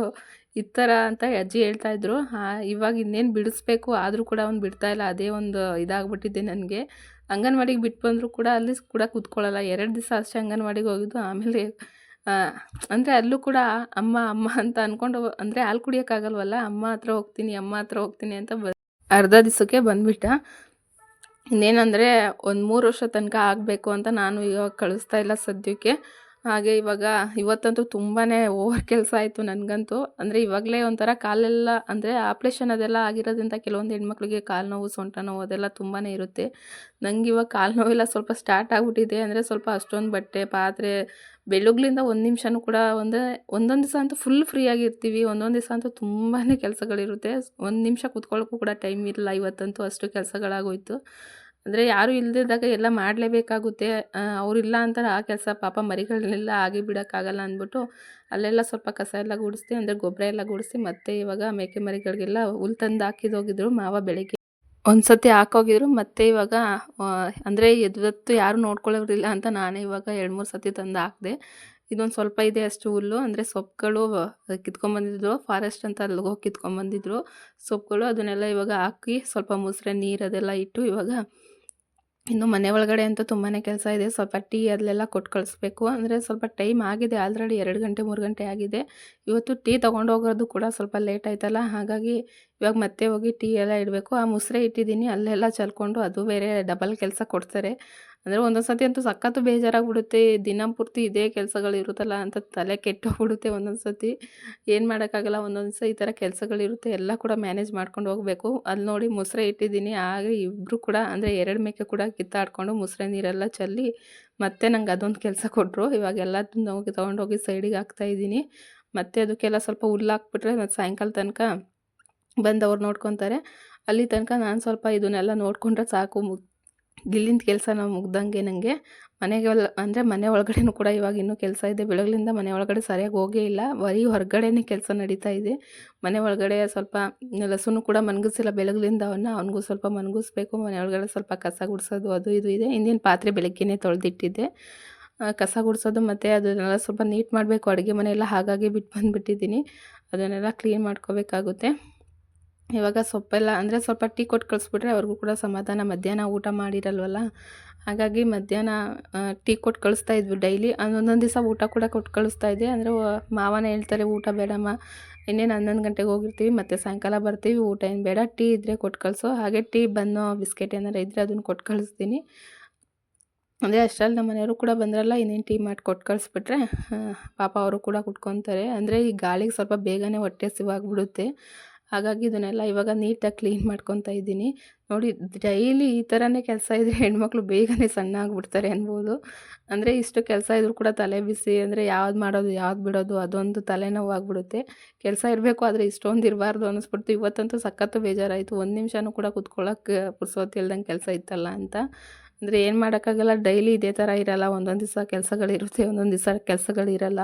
ಈ ಥರ ಅಂತ ಅಜ್ಜಿ ಹೇಳ್ತಾಯಿದ್ರು ಇವಾಗ ಇನ್ನೇನು ಬಿಡಿಸ್ಬೇಕು, ಆದರೂ ಕೂಡ ಅವ್ನು ಬಿಡ್ತಾಯಿಲ್ಲ ಅದೇ ಒಂದು ಇದಾಗ್ಬಿಟ್ಟಿದೆ ನನಗೆ. ಅಂಗನವಾಡಿಗೆ ಬಿಟ್ಟು ಬಂದರೂ ಕೂಡ ಅಲ್ಲಿ ಕೂಡ ಕೂತ್ಕೊಳ್ಳಲ್ಲ, ಎರಡು ದಿವಸ ಅಷ್ಟೇ ಅಂಗನವಾಡಿಗೆ ಹೋಗಿದ್ದು, ಆಮೇಲೆ ಅಂದರೆ ಅಲ್ಲೂ ಕೂಡ ಅಮ್ಮ ಅಮ್ಮ ಅಂತ ಅಂದ್ಕೊಂಡು ಅಂದರೆ ಹಾಲು ಕುಡಿಯೋಕ್ಕಾಗಲ್ವಲ್ಲ, ಅಮ್ಮ ಹತ್ರ ಹೋಗ್ತೀನಿ, ಅಮ್ಮ ಹತ್ರ ಹೋಗ್ತೀನಿ ಅಂತ ಬ, ಅರ್ಧ ದಿವಸಕ್ಕೆ ಬಂದುಬಿಟ್ಟ. ಇನ್ನೇನಂದರೆ ಒಂದು ಮೂರು ವರ್ಷ ತನಕ ಆಗಬೇಕು ಅಂತ ನಾನು ಇವಾಗ ಕಳಿಸ್ತಾ ಇಲ್ಲ ಸದ್ಯಕ್ಕೆ. ಹಾಗೆ ಇವಾಗ ಇವತ್ತಂತೂ ತುಂಬಾ ಓವರ್ ಕೆಲಸ ಆಯಿತು ನನಗಂತೂ. ಅಂದರೆ ಇವಾಗಲೇ ಒಂಥರ ಕಾಲೆಲ್ಲ ಅಂದರೆ ಆಪ್ರೇಷನ್ ಅದೆಲ್ಲ ಆಗಿರೋದ್ರಿಂದ ಕೆಲವೊಂದು ಹೆಣ್ಮಕ್ಳಿಗೆ ಕಾಲು ನೋವು, ಸೊಂಟ ನೋವು ಅದೆಲ್ಲ ತುಂಬಾ ಇರುತ್ತೆ. ನನಗೆ ಇವಾಗ ಕಾಲು ನೋವೆಲ್ಲ ಸ್ವಲ್ಪ ಸ್ಟಾರ್ಟ್ ಆಗಿಬಿಟ್ಟಿದೆ. ಅಂದರೆ ಸ್ವಲ್ಪ ಅಷ್ಟೊಂದು ಬಟ್ಟೆ, ಪಾತ್ರೆ, ಬೆಳಗ್ಲಿಂದ ಒಂದು ನಿಮಿಷನೂ ಕೂಡ ಒಂದೇ, ಒಂದೊಂದು ದಿವಸ ಅಂತೂ ಫುಲ್ ಫ್ರೀ ಆಗಿರ್ತೀವಿ ಒಂದೊಂದು ದಿವಸ ಅಂತೂ ತುಂಬಾ ಕೆಲಸಗಳಿರುತ್ತೆ. ಒಂದು ನಿಮಿಷ ಕೂತ್ಕೊಳ್ಳೋಕ್ಕೂ ಕೂಡ ಟೈಮ್ ಇರಲ್ಲ ಇವತ್ತಂತೂ ಅಷ್ಟು ಕೆಲಸಗಳಾಗೋಯ್ತು. ಅಂದರೆ ಯಾರೂ ಇಲ್ಲದಿದ್ದಾಗ ಎಲ್ಲ ಮಾಡಲೇಬೇಕಾಗುತ್ತೆ. ಅವರಿಲ್ಲ ಅಂತ ಆ ಕೆಲಸ ಪಾಪ ಮರಿಗಳನ್ನೆಲ್ಲ ಆಗಿ ಬಿಡೋಕ್ಕಾಗಲ್ಲ ಅಂದ್ಬಿಟ್ಟು ಅಲ್ಲೆಲ್ಲ ಸ್ವಲ್ಪ ಕಸ ಎಲ್ಲ ಗುಡಿಸ್ದೆ ಅಂದರೆ ಗೊಬ್ಬರ ಎಲ್ಲ ಗುಡಿಸಿ ಮತ್ತೆ ಇವಾಗ ಮೇಕೆ ಮರಿಗಳಿಗೆಲ್ಲ ಹುಲ್ ತಂದು ಹಾಕಿದೋಗಿದ್ರು ಮಾವ ಬೆಳಗ್ಗೆ. ಒಂದು ಸತಿ ಹಾಕೋಗಿದ್ರು, ಮತ್ತೆ ಇವಾಗ ಅಂದರೆ ಎದ್ವತ್ತು ಯಾರು ನೋಡ್ಕೊಳ್ಳೋರಿಲ್ಲ ಅಂತ ನಾನೇ ಇವಾಗ ಎರಡು ಮೂರು ಸತಿ ತಂದು ಹಾಕಿದೆ. ಇದೊಂದು ಸ್ವಲ್ಪ ಇದೆ ಅಷ್ಟು ಹುಲ್ಲು, ಅಂದರೆ ಸೊಪ್ಪುಗಳು ಕಿತ್ಕೊಂಡ್ಬಂದಿದ್ರು ಫಾರೆಸ್ಟ್ ಅಂತ ಅಲ್ಲಿಗೆ ಹೋಗಿ ಕಿತ್ಕೊಂಡ್ಬಂದಿದ್ರು ಸೊಪ್ಪುಗಳು ಅದನ್ನೆಲ್ಲ ಇವಾಗ ಹಾಕಿ ಸ್ವಲ್ಪ ಮೊಸರೆ, ನೀರು ಅದೆಲ್ಲ ಇಟ್ಟು ಇವಾಗ ಇನ್ನು ಮನೆ ಒಳಗಡೆ ಅಂತೂ ತುಂಬಾ ಕೆಲಸ ಇದೆ. ಸ್ವಲ್ಪ ಟೀ ಅದೆಲ್ಲ ಕೊಟ್ಟು ಕಳಿಸ್ಬೇಕು. ಅಂದರೆ ಸ್ವಲ್ಪ ಟೈಮ್ ಆಗಿದೆ. ಆಲ್ರೆಡಿ ಎರಡು ಗಂಟೆ, ಮೂರು ಗಂಟೆ ಆಗಿದೆ. ಇವತ್ತು ಟೀ ತೊಗೊಂಡು ಹೋಗೋದು ಕೂಡ ಸ್ವಲ್ಪ ಲೇಟ್ ಆಯ್ತಲ್ಲ. ಹಾಗಾಗಿ ಇವಾಗ ಮತ್ತೆ ಹೋಗಿ ಟೀ ಎಲ್ಲ ಇಡಬೇಕು. ಆ ಮುಸ್ರೆ ಇಟ್ಟಿದ್ದೀನಿ. ಅಲ್ಲೆಲ್ಲ ಚಲ್ಕೊಂಡು ಅದು ಬೇರೆ ಡಬಲ್ ಕೆಲಸ ಕೊಡ್ತಾರೆ. ಅಂದರೆ ಒಂದೊಂದು ಸತಿ ಅಂತೂ ಸಖತ್ತು ಬೇಜಾರಾಗ್ಬಿಡುತ್ತೆ, ದಿನ ಪೂರ್ತಿ ಇದೇ ಕೆಲಸಗಳಿರುತ್ತಲ್ಲ ಅಂತ ತಲೆ ಕೆಟ್ಟೋಗ್ಬಿಡುತ್ತೆ ಒಂದೊಂದು ಸತಿ ಏನು ಮಾಡೋಕ್ಕಾಗಲ್ಲ, ಒಂದೊಂದು ದಿವಸ ಈ ಥರ ಕೆಲಸಗಳಿರುತ್ತೆ ಎಲ್ಲ ಕೂಡ ಮ್ಯಾನೇಜ್ ಮಾಡ್ಕೊಂಡು ಹೋಗಬೇಕು. ಅಲ್ಲಿ ನೋಡಿ ಮೊಸರೆ ಇಟ್ಟಿದ್ದೀನಿ ಹಾಗೆ ಇಬ್ಬರು ಕೂಡ ಅಂದರೆ ಎರಡು ಮೇಕೆ ಕೂಡ ಕಿತ್ತಾಡ್ಕೊಂಡು ಮೊಸರೆ ನೀರೆಲ್ಲ ಚೆಲ್ಲಿ ಮತ್ತೆ ನಂಗೆ ಅದೊಂದು ಕೆಲಸ ಕೊಟ್ಟರು ಇವಾಗ ಎಲ್ಲದನ್ನು ಹೋಗಿ ತೊಗೊಂಡೋಗಿ ಸೈಡಿಗೆ ಹಾಕ್ತಾಯಿದ್ದೀನಿ ಮತ್ತೆ ಅದಕ್ಕೆಲ್ಲ ಸ್ವಲ್ಪ ಹುಲ್ಲು ಹಾಕ್ಬಿಟ್ರೆ ಮತ್ತು ಸಾಯಂಕಾಲ ತನಕ ಬಂದು ಅವ್ರು ನೋಡ್ಕೊತಾರೆ. ಅಲ್ಲಿ ತನಕ ನಾನು ಸ್ವಲ್ಪ ಇದನ್ನೆಲ್ಲ ನೋಡಿಕೊಂಡ್ರೆ ಸಾಕು. ಗಿಲ್ಲಿಂದ ಕೆಲಸ ನಾವು ಮುಗ್ದಂಗೆ ನನಗೆ ಮನೆಗೆ ಅಂದರೆ ಮನೆ ಒಳಗಡೆನೂ ಕೂಡ ಇವಾಗ ಇನ್ನೂ ಕೆಲಸ ಇದೆ. ಬೆಳಗ್ಲಿಂದ ಮನೆ ಒಳಗಡೆ ಸರಿಯಾಗಿ ಹೋಗೇ ಇಲ್ಲ. ಬರೀ ಹೊರಗಡೆನೇ ಕೆಲಸ ನಡೀತಾ ಇದೆ. ಮನೆ ಒಳಗಡೆ ಸ್ವಲ್ಪ ಲಸುನು ಕೂಡ ಮನಗಿಸಿಲ್ಲ ಬೆಳಗ್ಲಿಂದ ಅವನ್ನ ಅವನಿಗೂ ಸ್ವಲ್ಪ ಮನಗಿಸ್ಬೇಕು ಮನೆ ಒಳಗಡೆ ಸ್ವಲ್ಪ ಕಸ ಗುಡಿಸೋದು, ಅದು ಇದು ಇದೆ. ಇಂದಿನ ಪಾತ್ರೆ ಬೆಳಗ್ಗೆನೇ ತೊಳೆದಿಟ್ಟಿದ್ದೆ. ಕಸ ಗುಡಿಸೋದು ಮತ್ತು ಅದನ್ನೆಲ್ಲ ಸ್ವಲ್ಪ ನೀಟ್ ಮಾಡಬೇಕು. ಅಡುಗೆ ಮನೆಯೆಲ್ಲ ಹಾಗಾಗಿ ಬಿಟ್ಟು ಬಂದುಬಿಟ್ಟಿದ್ದೀನಿ. ಅದನ್ನೆಲ್ಲ ಕ್ಲೀನ್ ಮಾಡ್ಕೋಬೇಕಾಗುತ್ತೆ. ಇವಾಗ ಸೊಪ್ಪೆಲ್ಲ ಅಂದರೆ ಸ್ವಲ್ಪ ಟೀ ಕೊಟ್ಟು ಕಳಿಸ್ಬಿಟ್ರೆ ಅವ್ರಿಗೂ ಕೂಡ ಸಮಾಧಾನ. ಮಧ್ಯಾಹ್ನ ಊಟ ಮಾಡಿರಲ್ವಲ್ಲ? ಹಾಗಾಗಿ ಮಧ್ಯಾಹ್ನ ಟೀ ಕೊಟ್ಟು ಕಳಿಸ್ತಾ ಇದ್ವಿ ಡೈಲಿ. ಒಂದೊಂದು ದಿವಸ ಊಟ ಕೂಡ ಕೊಟ್ಟು ಕಳಿಸ್ತಾ ಇದ್ದೆ ಅಂದರೆ ಮಾವನ ಹೇಳ್ತಾರೆ, ಊಟ ಬೇಡಮ್ಮ. ಇನ್ನೇನು ಹನ್ನೊಂದು ಗಂಟೆಗೆ ಹೋಗಿರ್ತೀವಿ, ಮತ್ತು ಸಾಯಂಕಾಲ ಬರ್ತೀವಿ. ಊಟ ಏನು ಬೇಡ. ಟೀ ಇದ್ದರೆ ಕೊಟ್ಟು ಕಳಿಸು. ಹಾಗೆ ಟೀ ಬನ್ನೋ ಬಿಸ್ಕೆಟ್ ಏನಾರು ಇದ್ದರೆ ಅದನ್ನು ಕೊಟ್ಟು ಕಳಿಸ್ತೀನಿ. ಅಂದರೆ ಅಷ್ಟರಲ್ಲಿ ನಮ್ಮ ಮನೆಯವರು ಕೂಡ ಬಂದ್ರಲ್ಲ, ಇನ್ನೇನು ಟೀ ಮಾಡಿ ಕೊಟ್ಟು ಕಳಿಸ್ಬಿಟ್ರೆ ಪಾಪ ಅವರು ಕೂಡ ಕುಟ್ಕೊತಾರೆ ಅಂದರೆ ಈ ಗಾಳಿಗೆ ಸ್ವಲ್ಪ ಬೇಗನೆ ಹೊಟ್ಟೆ ಸಿವಾಗ್ಬಿಡುತ್ತೆ ಹಾಗಾಗಿ ಇದನ್ನೆಲ್ಲ ಇವಾಗ ನೀಟಾಗಿ ಕ್ಲೀನ್ ಮಾಡ್ಕೊತಾ ಇದ್ದೀನಿ. ನೋಡಿ, ಡೈಲಿ ಈ ಥರನೇ ಕೆಲಸ ಇದ್ದರೆ ಹೆಣ್ಮಕ್ಳು ಬೇಗನೆ ಸಣ್ಣ ಆಗಿಬಿಡ್ತಾರೆ ಅನ್ಬೋದು. ಅಂದರೆ ಇಷ್ಟು ಕೆಲಸ ಇದ್ರೂ ಕೂಡ ತಲೆ ಬಿಸಿ, ಅಂದರೆ ಯಾವ್ದು ಮಾಡೋದು, ಯಾವ್ದು ಬಿಡೋದು, ಅದೊಂದು ತಲೆನೋವು ಆಗಿಬಿಡುತ್ತೆ. ಕೆಲಸ ಇರಬೇಕು, ಆದರೆ ಇಷ್ಟೊಂದು ಇರಬಾರ್ದು ಅನ್ನಿಸ್ಬಿಡ್ತು ಇವತ್ತಂತೂ ಸಖತ್ತು ಬೇಜಾರಾಯಿತು. ಒಂದು ನಿಮಿಷನೂ ಕೂಡ ಕುತ್ಕೊಳ್ಳೋಕೆ ಪುರ್ಸೊತ್ತು ಇಲ್ದಂಗೆ ಕೆಲಸ ಇತ್ತಲ್ಲ ಅಂತ. ಅಂದರೆ ಏನು ಮಾಡೋಕ್ಕಾಗಲ್ಲ ಡೈಲಿ ಇದೇ ಥರ ಇರಲ್ಲ. ಒಂದೊಂದು ದಿವಸ ಕೆಲಸಗಳಿರುತ್ತೆ ಒಂದೊಂದು ದಿವಸ ಕೆಲಸಗಳಿರಲ್ಲ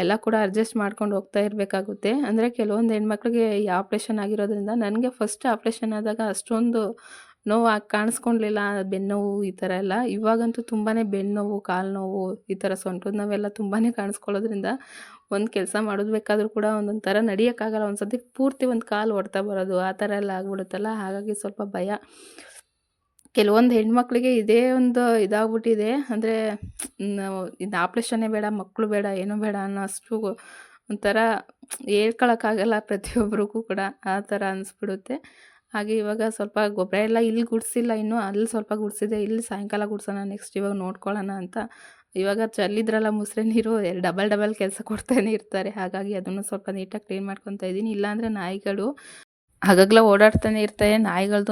ಎಲ್ಲ ಕೂಡ ಅಡ್ಜಸ್ಟ್ ಮಾಡ್ಕೊಂಡು ಹೋಗ್ತಾ ಇರಬೇಕಾಗುತ್ತೆ. ಅಂದರೆ ಕೆಲವೊಂದು ಹೆಣ್ಮಕ್ಳಿಗೆ ಈ ಆಪ್ರೇಷನ್ ಆಗಿರೋದ್ರಿಂದ ನನಗೆ ಫಸ್ಟ್ ಆಪ್ರೇಷನ್ ಆದಾಗ ಅಷ್ಟೊಂದು ನೋವು ಆಗಿ ಕಾಣಿಸ್ಕೊಳ್ಲಿಲ್ಲ ಬೆನ್ನೋವು ಈ ಥರ ಎಲ್ಲ. ಇವಾಗಂತೂ ತುಂಬಾ ಬೆನ್ನೋವು ಕಾಲು ನೋವು ಈ ಥರ ಸೊಂಟದ ನೋವೆಲ್ಲ ತುಂಬಾ ಕಾಣಿಸ್ಕೊಳ್ಳೋದ್ರಿಂದ ಒಂದು ಕೆಲಸ ಮಾಡೋದು ಬೇಕಾದರೂ ಕೂಡ ಒಂದೊಂದು ಥರ ನಡಿಯೋಕ್ಕಾಗಲ್ಲ. ಒಂದು ಸತಿ ಪೂರ್ತಿ ಒಂದು ಕಾಲು ಹೊಡ್ತಾ ಬರೋದು, ಆ ಥರ ಎಲ್ಲ ಆಗ್ಬಿಡುತ್ತಲ್ಲ. ಹಾಗಾಗಿ ಸ್ವಲ್ಪ ಭಯ. ಕೆಲವೊಂದು ಹೆಣ್ಮಕ್ಳಿಗೆ ಇದೇ ಒಂದು ಇದಾಗ್ಬಿಟ್ಟಿದೆ. ಅಂದರೆ ಇದು ಆಪ್ರೇಷನ್ನೇ ಬೇಡ ಮಕ್ಕಳು ಬೇಡ, ಏನೂ ಬೇಡ ಅನ್ನೋ ಅಷ್ಟು ಒಂಥರ ಹೇಳ್ಕೊಳಕ್ಕಾಗಲ್ಲ ಪ್ರತಿಯೊಬ್ಬರಿಗೂ ಕೂಡ ಆ ಥರ ಅನಿಸ್ಬಿಡುತ್ತೆ. ಹಾಗೆ ಇವಾಗ ಸ್ವಲ್ಪ ಗೊಬ್ಬರ ಎಲ್ಲ ಇಲ್ಲಿ ಗುಡಿಸಿಲ್ಲ, ಇನ್ನೂ ಅಲ್ಲಿ ಸ್ವಲ್ಪ ಗುಡಿಸಿದೆ, ಇಲ್ಲಿ ಸಾಯಂಕಾಲ ಗುಡಿಸೋಣ, ನೆಕ್ಸ್ಟ್ ಇವಾಗ ನೋಡ್ಕೊಳ್ಳೋಣ ಅಂತ. ಇವಾಗ ಚಲ್ಲಿದ್ರಲ್ಲ ಮುಸ್ರೆ ನೀರು ಡಬಲ್ ಡಬಲ್ ಕೆಲಸ ಕೊಡ್ತಾನೆ ಇರ್ತಾರೆ. ಹಾಗಾಗಿ ಅದನ್ನು ಸ್ವಲ್ಪ ನೀಟಾಗಿ ಕ್ಲೀನ್ ಮಾಡ್ಕೊತಾ ಇದ್ದೀನಿ. ಇಲ್ಲಾಂದರೆ ನಾಯಿಗಳು ಹಗಗ್ಲ ಓಡಾಡ್ತಾನೆ ಇರ್ತವೆ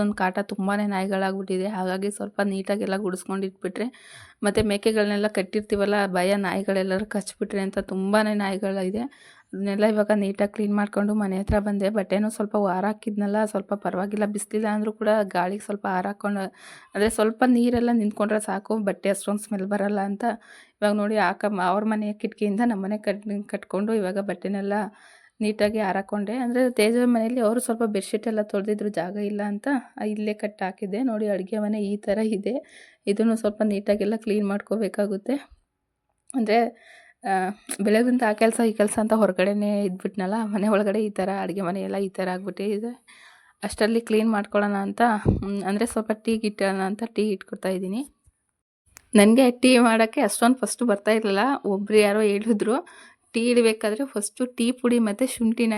ಒಂದು ಕಾಟ ತುಂಬಾ ನಾಯಿಗಳಾಗ್ಬಿಟ್ಟಿದೆ. ಹಾಗಾಗಿ ಸ್ವಲ್ಪ ನೀಟಾಗೆಲ್ಲ ಗುಡಿಸ್ಕೊಂಡು ಇಟ್ಬಿಟ್ರೆ ಮತ್ತು ಮೇಕೆಗಳನ್ನೆಲ್ಲ ಕಟ್ಟಿರ್ತೀವಲ್ಲ ಭಯ ನಾಯಿಗಳೆಲ್ಲರೂ ಕಚ್ಬಿಟ್ರೆ ಅಂತ ತುಂಬಾ ನಾಯಿಗಳಿದೆ. ಅದನ್ನೆಲ್ಲ ಇವಾಗ ನೀಟಾಗಿ ಕ್ಲೀನ್ ಮಾಡಿಕೊಂಡು ಮನೆ ಹತ್ರ ಬಂದೆ. ಬಟ್ಟೆನೂ ಸ್ವಲ್ಪ ವಾರ ಹಾಕಿದ್ನಲ್ಲ, ಸ್ವಲ್ಪ ಪರವಾಗಿಲ್ಲ. ಬಿಸಿಲಿಲ್ಲ ಅಂದರೂ ಕೂಡ ಗಾಳಿಗೆ ಸ್ವಲ್ಪ ಹಾರಾಕೊಂಡು ಅಂದರೆ ಸ್ವಲ್ಪ ನೀರೆಲ್ಲ ನಿಂತ್ಕೊಂಡ್ರೆ ಸಾಕು, ಬಟ್ಟೆ ಅಷ್ಟೊಂದು ಸ್ಮೆಲ್ ಬರಲ್ಲ ಅಂತ. ಇವಾಗ ನೋಡಿ ಆಕ ಅವ್ರ ಮನೆ ಕಿಟಕಿಯಿಂದ ನಮ್ಮ ಮನೆ ಕಟ್ ಕಟ್ಕೊಂಡು ಇವಾಗ ಬಟ್ಟೆನೆಲ್ಲ ನೀಟಾಗಿ ಹಾರಾಕೊಂಡೆ ಅಂದರೆ ತೇಜ ಮನೆಯಲ್ಲಿ ಅವರು ಸ್ವಲ್ಪ ಬೆಡ್ಶೀಟ್ ಎಲ್ಲ ತೊಳೆದಿದ್ರು, ಜಾಗ ಇಲ್ಲ ಅಂತ ಇಲ್ಲೇ ಕಟ್ ಹಾಕಿದ್ದೆ. ನೋಡಿ ಅಡುಗೆ ಮನೆ ಈ ಥರ ಇದೆ. ಇದನ್ನು ಸ್ವಲ್ಪ ನೀಟಾಗೆಲ್ಲ ಕ್ಲೀನ್ ಮಾಡ್ಕೋಬೇಕಾಗುತ್ತೆ. ಅಂದರೆ ಬೆಳಗ್ಗಿಂದ ಆ ಕೆಲಸ, ಈ ಕೆಲಸ ಅಂತ ಹೊರಗಡೆನೇ ಇದ್ಬಿಟ್ನಲ್ಲ, ಮನೆ ಒಳಗಡೆ ಈ ಥರ ಅಡುಗೆ ಮನೆ ಎಲ್ಲ ಈ ಥರ ಆಗ್ಬಿಟ್ಟಿದೆ ಅಷ್ಟರಲ್ಲಿ ಕ್ಲೀನ್ ಮಾಡ್ಕೊಳ್ಳೋಣ ಅಂತ ಅಂದರೆ ಸ್ವಲ್ಪ ಟೀ ಗಿಟ್ಟೋಣ ಅಂತ ಟೀ ಇಟ್ಕೊತಾ ಇದ್ದೀನಿ. ನನಗೆ ಟೀ ಮಾಡೋಕ್ಕೆ ಅಷ್ಟೊಂದು ಫಸ್ಟು ಬರ್ತಾ ಇರಲಿಲ್ಲ. ಒಬ್ರು ಯಾರೋ ಹೇಳಿದ್ರು ಟೀ ಇಡಬೇಕಾದ್ರೆ ಫಸ್ಟು ಟೀ ಪುಡಿ ಮತ್ತು ಶುಂಠಿನ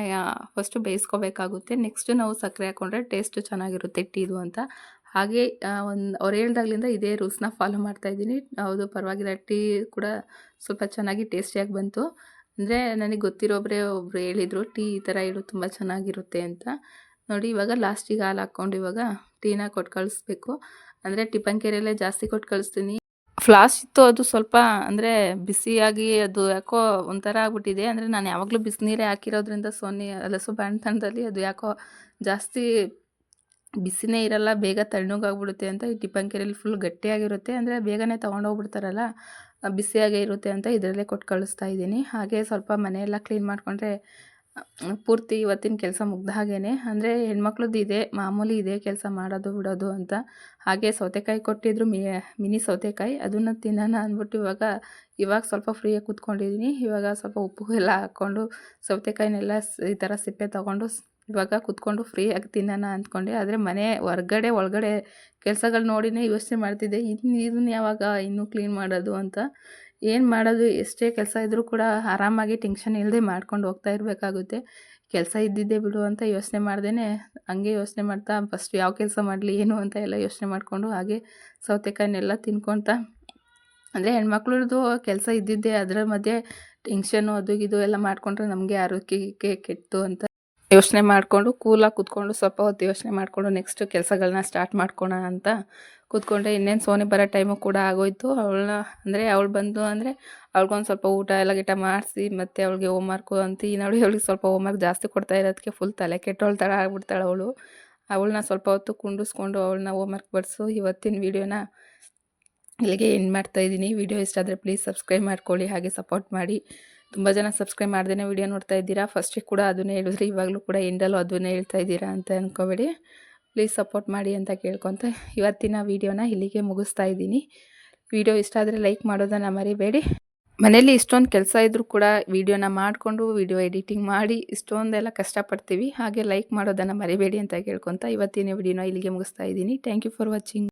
ಫಸ್ಟು ಬೇಯಿಸ್ಕೋಬೇಕಾಗುತ್ತೆ. ನೆಕ್ಸ್ಟು ನಾವು ಸಕ್ಕರೆ ಹಾಕ್ಕೊಂಡ್ರೆ ಟೇಸ್ಟು ಚೆನ್ನಾಗಿರುತ್ತೆ ಟೀದು ಅಂತ. ಹಾಗೆ ಒಂದು, ಅವ್ರು ಹೇಳ್ದಾಗ್ಲಿಂದ ಇದೇ ರೂಲ್ಸ್ನ ಫಾಲೋ ಮಾಡ್ತಾಯಿದ್ದೀನಿ ಹೌದು, ಪರವಾಗಿಲ್ಲ, ಟೀ ಕೂಡ ಸ್ವಲ್ಪ ಚೆನ್ನಾಗಿ ಟೇಸ್ಟಿಯಾಗಿ ಬಂತು. ಅಂದರೆ ನನಗೆ ಗೊತ್ತಿರೋಬ್ರೆ ಒಬ್ರು ಹೇಳಿದರು, ಟೀ ಈ ಥರ ಇಡು ತುಂಬ ಚೆನ್ನಾಗಿರುತ್ತೆ ಅಂತ. ನೋಡಿ, ಇವಾಗ ಲಾಸ್ಟಿಗೆ ಹಾಲು ಹಾಕ್ಕೊಂಡು ಇವಾಗ ಟೀನ ಕೊಟ್ಟು ಕಳಿಸ್ಬೇಕು. ಅಂದರೆ ಟಿಫನ್ ಕೆರೆಯಲ್ಲೇ ಜಾಸ್ತಿ ಕೊಟ್ಟು ಕಳಿಸ್ತೀನಿ. ಫ್ಲಾಸ್ ಇತ್ತು ಅದು ಸ್ವಲ್ಪ ಅಂದರೆ ಬಿಸಿಯಾಗಿ ಅದು ಯಾಕೋ ಒಂಥರ ಆಗ್ಬಿಟ್ಟಿದೆ. ಅಂದರೆ ನಾನು ಯಾವಾಗಲೂ ಬಿಸಿನೀರೇ ಹಾಕಿರೋದ್ರಿಂದ ಸೋನಿ ಲಸು ಬಾಣ್ತನದಲ್ಲಿ ಅದು ಯಾಕೋ ಜಾಸ್ತಿ ಬಿಸಿನೇ ಇರಲ್ಲ, ಬೇಗ ತಣ್ಣಗಾಗ್ಬಿಡುತ್ತೆ ಅಂತ ಈ ಟಿಪ್ಪನ್ ಕೆರೆಯಲ್ಲಿ ಫುಲ್ ಗಟ್ಟಿಯಾಗಿರುತ್ತೆ. ಅಂದರೆ ಬೇಗನೆ ತಗೊಂಡೋಗ್ಬಿಡ್ತಾರಲ್ಲ ಬಿಸಿಯಾಗೇ ಇರುತ್ತೆ ಅಂತ ಇದರಲ್ಲೇ ಕೊಟ್ಟು ಕಳಿಸ್ತಾ ಇದ್ದೀನಿ. ಹಾಗೆ ಸ್ವಲ್ಪ ಮನೆಯೆಲ್ಲ ಕ್ಲೀನ್ ಮಾಡಿಕೊಂಡ್ರೆ ಪೂರ್ತಿ ಇವತ್ತಿನ ಕೆಲಸ ಮುಗ್ದ ಹಾಗೇ ಅಂದರೆ ಹೆಣ್ಮಕ್ಳದ್ದು ಇದೆ, ಮಾಮೂಲಿ ಇದೆ ಕೆಲಸ ಮಾಡೋದು, ಬಿಡೋದು ಅಂತ. ಹಾಗೆ ಸೌತೆಕಾಯಿ ಕೊಟ್ಟಿದ್ರು, ಮಿ, ಮಿನಿ ಸೌತೆಕಾಯಿ. ಅದನ್ನು ತಿನ್ನೋಣ ಅಂದ್ಬಿಟ್ಟು ಇವಾಗ ಇವಾಗ ಸ್ವಲ್ಪ ಫ್ರೀಯಾಗಿ ಕೂತ್ಕೊಂಡಿದ್ದೀನಿ ಇವಾಗ ಸ್ವಲ್ಪ ಉಪ್ಪು ಎಲ್ಲ ಹಾಕ್ಕೊಂಡು, ಸೌತೆಕಾಯಿನೆಲ್ಲ ಈ ಥರ ಸಿಪ್ಪೆ ತೊಗೊಂಡು ಇವಾಗ ಕೂತ್ಕೊಂಡು ಫ್ರೀಯಾಗಿ ತಿನ್ನೋಣ ಅಂದ್ಕೊಂಡೆ. ಆದರೆ ಮನೆ ಹೊರ್ಗಡೆ, ಒಳಗಡೆ ಕೆಲಸಗಳು ನೋಡಿನೇ ಯೋಚನೆ ಮಾಡ್ತಿದ್ದೆ ಇನ್ನು ಇದನ್ನು ಯಾವಾಗ ಇನ್ನೂ ಕ್ಲೀನ್ ಮಾಡೋದು ಅಂತ. ಏನು ಮಾಡೋದು? ಎಷ್ಟೇ ಕೆಲಸ ಇದ್ದರೂ ಕೂಡ ಆರಾಮಾಗಿ ಟೆನ್ಷನ್ ಇಲ್ಲದೆ ಮಾಡ್ಕೊಂಡು ಹೋಗ್ತಾ ಇರಬೇಕಾಗುತ್ತೆ. ಕೆಲಸ ಇದ್ದಿದ್ದೇ ಬಿಡು ಅಂತ ಯೋಚನೆ ಮಾಡ್ದೇ ಹಂಗೆ ಯೋಚನೆ ಮಾಡ್ತಾ ಫಸ್ಟ್ ಯಾವ ಕೆಲಸ ಮಾಡಲಿ, ಏನು ಅಂತ ಎಲ್ಲ ಯೋಚನೆ ಮಾಡಿಕೊಂಡು ಹಾಗೆ ಸೌತೆಕಾಯಿನೆಲ್ಲ ತಿನ್ಕೊತಾ. ಅಂದರೆ ಹೆಣ್ಮಕ್ಳದ್ದು ಕೆಲಸ ಇದ್ದಿದ್ದೇ, ಅದರ ಮಧ್ಯೆ ಟೆನ್ಷನು ಅದು ಇದು ಎಲ್ಲ ಮಾಡಿಕೊಂಡ್ರೆ ನಮಗೆ ಆರೋಗ್ಯಕ್ಕೆ ಕೆಟ್ಟು ಅಂತ ಯೋಚನೆ ಮಾಡಿಕೊಂಡು ಕೂಲಾಗಿ ಕೂತ್ಕೊಂಡು ಸ್ವಲ್ಪ ಹೊತ್ತು ಯೋಚನೆ ಮಾಡಿಕೊಂಡು ನೆಕ್ಸ್ಟ್ ಕೆಲಸಗಳನ್ನ ಸ್ಟಾರ್ಟ್ ಮಾಡ್ಕೊಳ ಅಂತ ಕೂತ್ಕೊಂಡೆ ಇನ್ನೇನು ಸೋನಿ ಬರೋ ಟೈಮು ಕೂಡ ಆಗೋಯ್ತು. ಅವಳನ್ನ ಅಂದರೆ ಅವಳು ಬಂದು ಅಂದರೆ ಅವ್ಳಿಗೊಂದು ಸ್ವಲ್ಪ ಊಟ ಎಲ್ಲ ಗಿಟ ಮಾಡಿಸಿ ಮತ್ತು ಅವಳಿಗೆ ಹೋಮ್ವರ್ಕು ಅಂತ ಈ ಅವಳಿಗೆ ಸ್ವಲ್ಪ ಹೋಮ್ವರ್ಕ್ ಜಾಸ್ತಿ ಕೊಡ್ತಾ ಇರೋದಕ್ಕೆ ಫುಲ್ ತಲೆ ಕೆಟ್ಟೋಳ ಥರ ಆಗ್ಬಿಡ್ತಾಳೆ ಅವಳು. ಅವಳನ್ನ ಸ್ವಲ್ಪ ಹೊತ್ತು ಕುಂಡಿಸ್ಕೊಂಡು ಅವಳನ್ನ ಹೋಮ್ವರ್ಕ್ ಬಡಿಸು. ಇವತ್ತಿನ ವೀಡಿಯೋನ ಇಲ್ಲಿಗೆ ಎಂಡ್ ಮಾಡ್ತಾಯಿದ್ದೀನಿ ವೀಡಿಯೋ ಇಷ್ಟ ಆದರೆ ಪ್ಲೀಸ್ ಸಬ್ಸ್ಕ್ರೈಬ್ ಮಾಡ್ಕೊಳ್ಳಿ, ಹಾಗೆ ಸಪೋರ್ಟ್ ಮಾಡಿ. ತುಂಬ ಜನ ಸಬ್ಸ್ಕ್ರೈಬ್ ಮಾಡ್ದೇ ವೀಡಿಯೋ ನೋಡ್ತಾ ಇದ್ದೀರಾ. ಫಸ್ಟಿಗೆ ಕೂಡ ಅದನ್ನೇ ಹೇಳಿದ್ರೆ. ಇವಾಗಲೂ ಕೂಡ ಎಂಡಲ್ಲೂ ಅದನ್ನೇ ಹೇಳ್ತಾ ಇದ್ದೀರಾ ಅಂತ ಅಂದ್ಕೋಬೇಡಿ ಪ್ಲೀಸ್ ಸಪೋರ್ಟ್ ಮಾಡಿ ಅಂತ ಕೇಳ್ಕೊತ ಇವತ್ತಿನ ವೀಡಿಯೋನ ಇಲ್ಲಿಗೆ ಮುಗಿಸ್ತಾ ಇದ್ದೀನಿ. ವಿಡಿಯೋ ಇಷ್ಟ ಆದರೆ ಲೈಕ್ ಮಾಡೋದನ್ನು ಮರಿಬೇಡಿ. ಮನೇಲಿ ಇಷ್ಟೊಂದು ಕೆಲಸ ಇದ್ದರೂ ಕೂಡ ವೀಡಿಯೋನ ಮಾಡಿಕೊಂಡು ವಿಡಿಯೋ ಎಡಿಟಿಂಗ್ ಮಾಡಿ ಇಷ್ಟೊಂದೆಲ್ಲ ಕಷ್ಟಪಡ್ತೀವಿ. ಹಾಗೆ ಲೈಕ್ ಮಾಡೋದನ್ನು ಮರಿಬೇಡಿ ಅಂತ ಕೇಳ್ಕೊತ ಇವತ್ತಿನ ವಿಡಿಯೋನ ಇಲ್ಲಿಗೆ ಮುಗಿಸ್ತಾ ಇದ್ದೀನಿ. Thank you for watching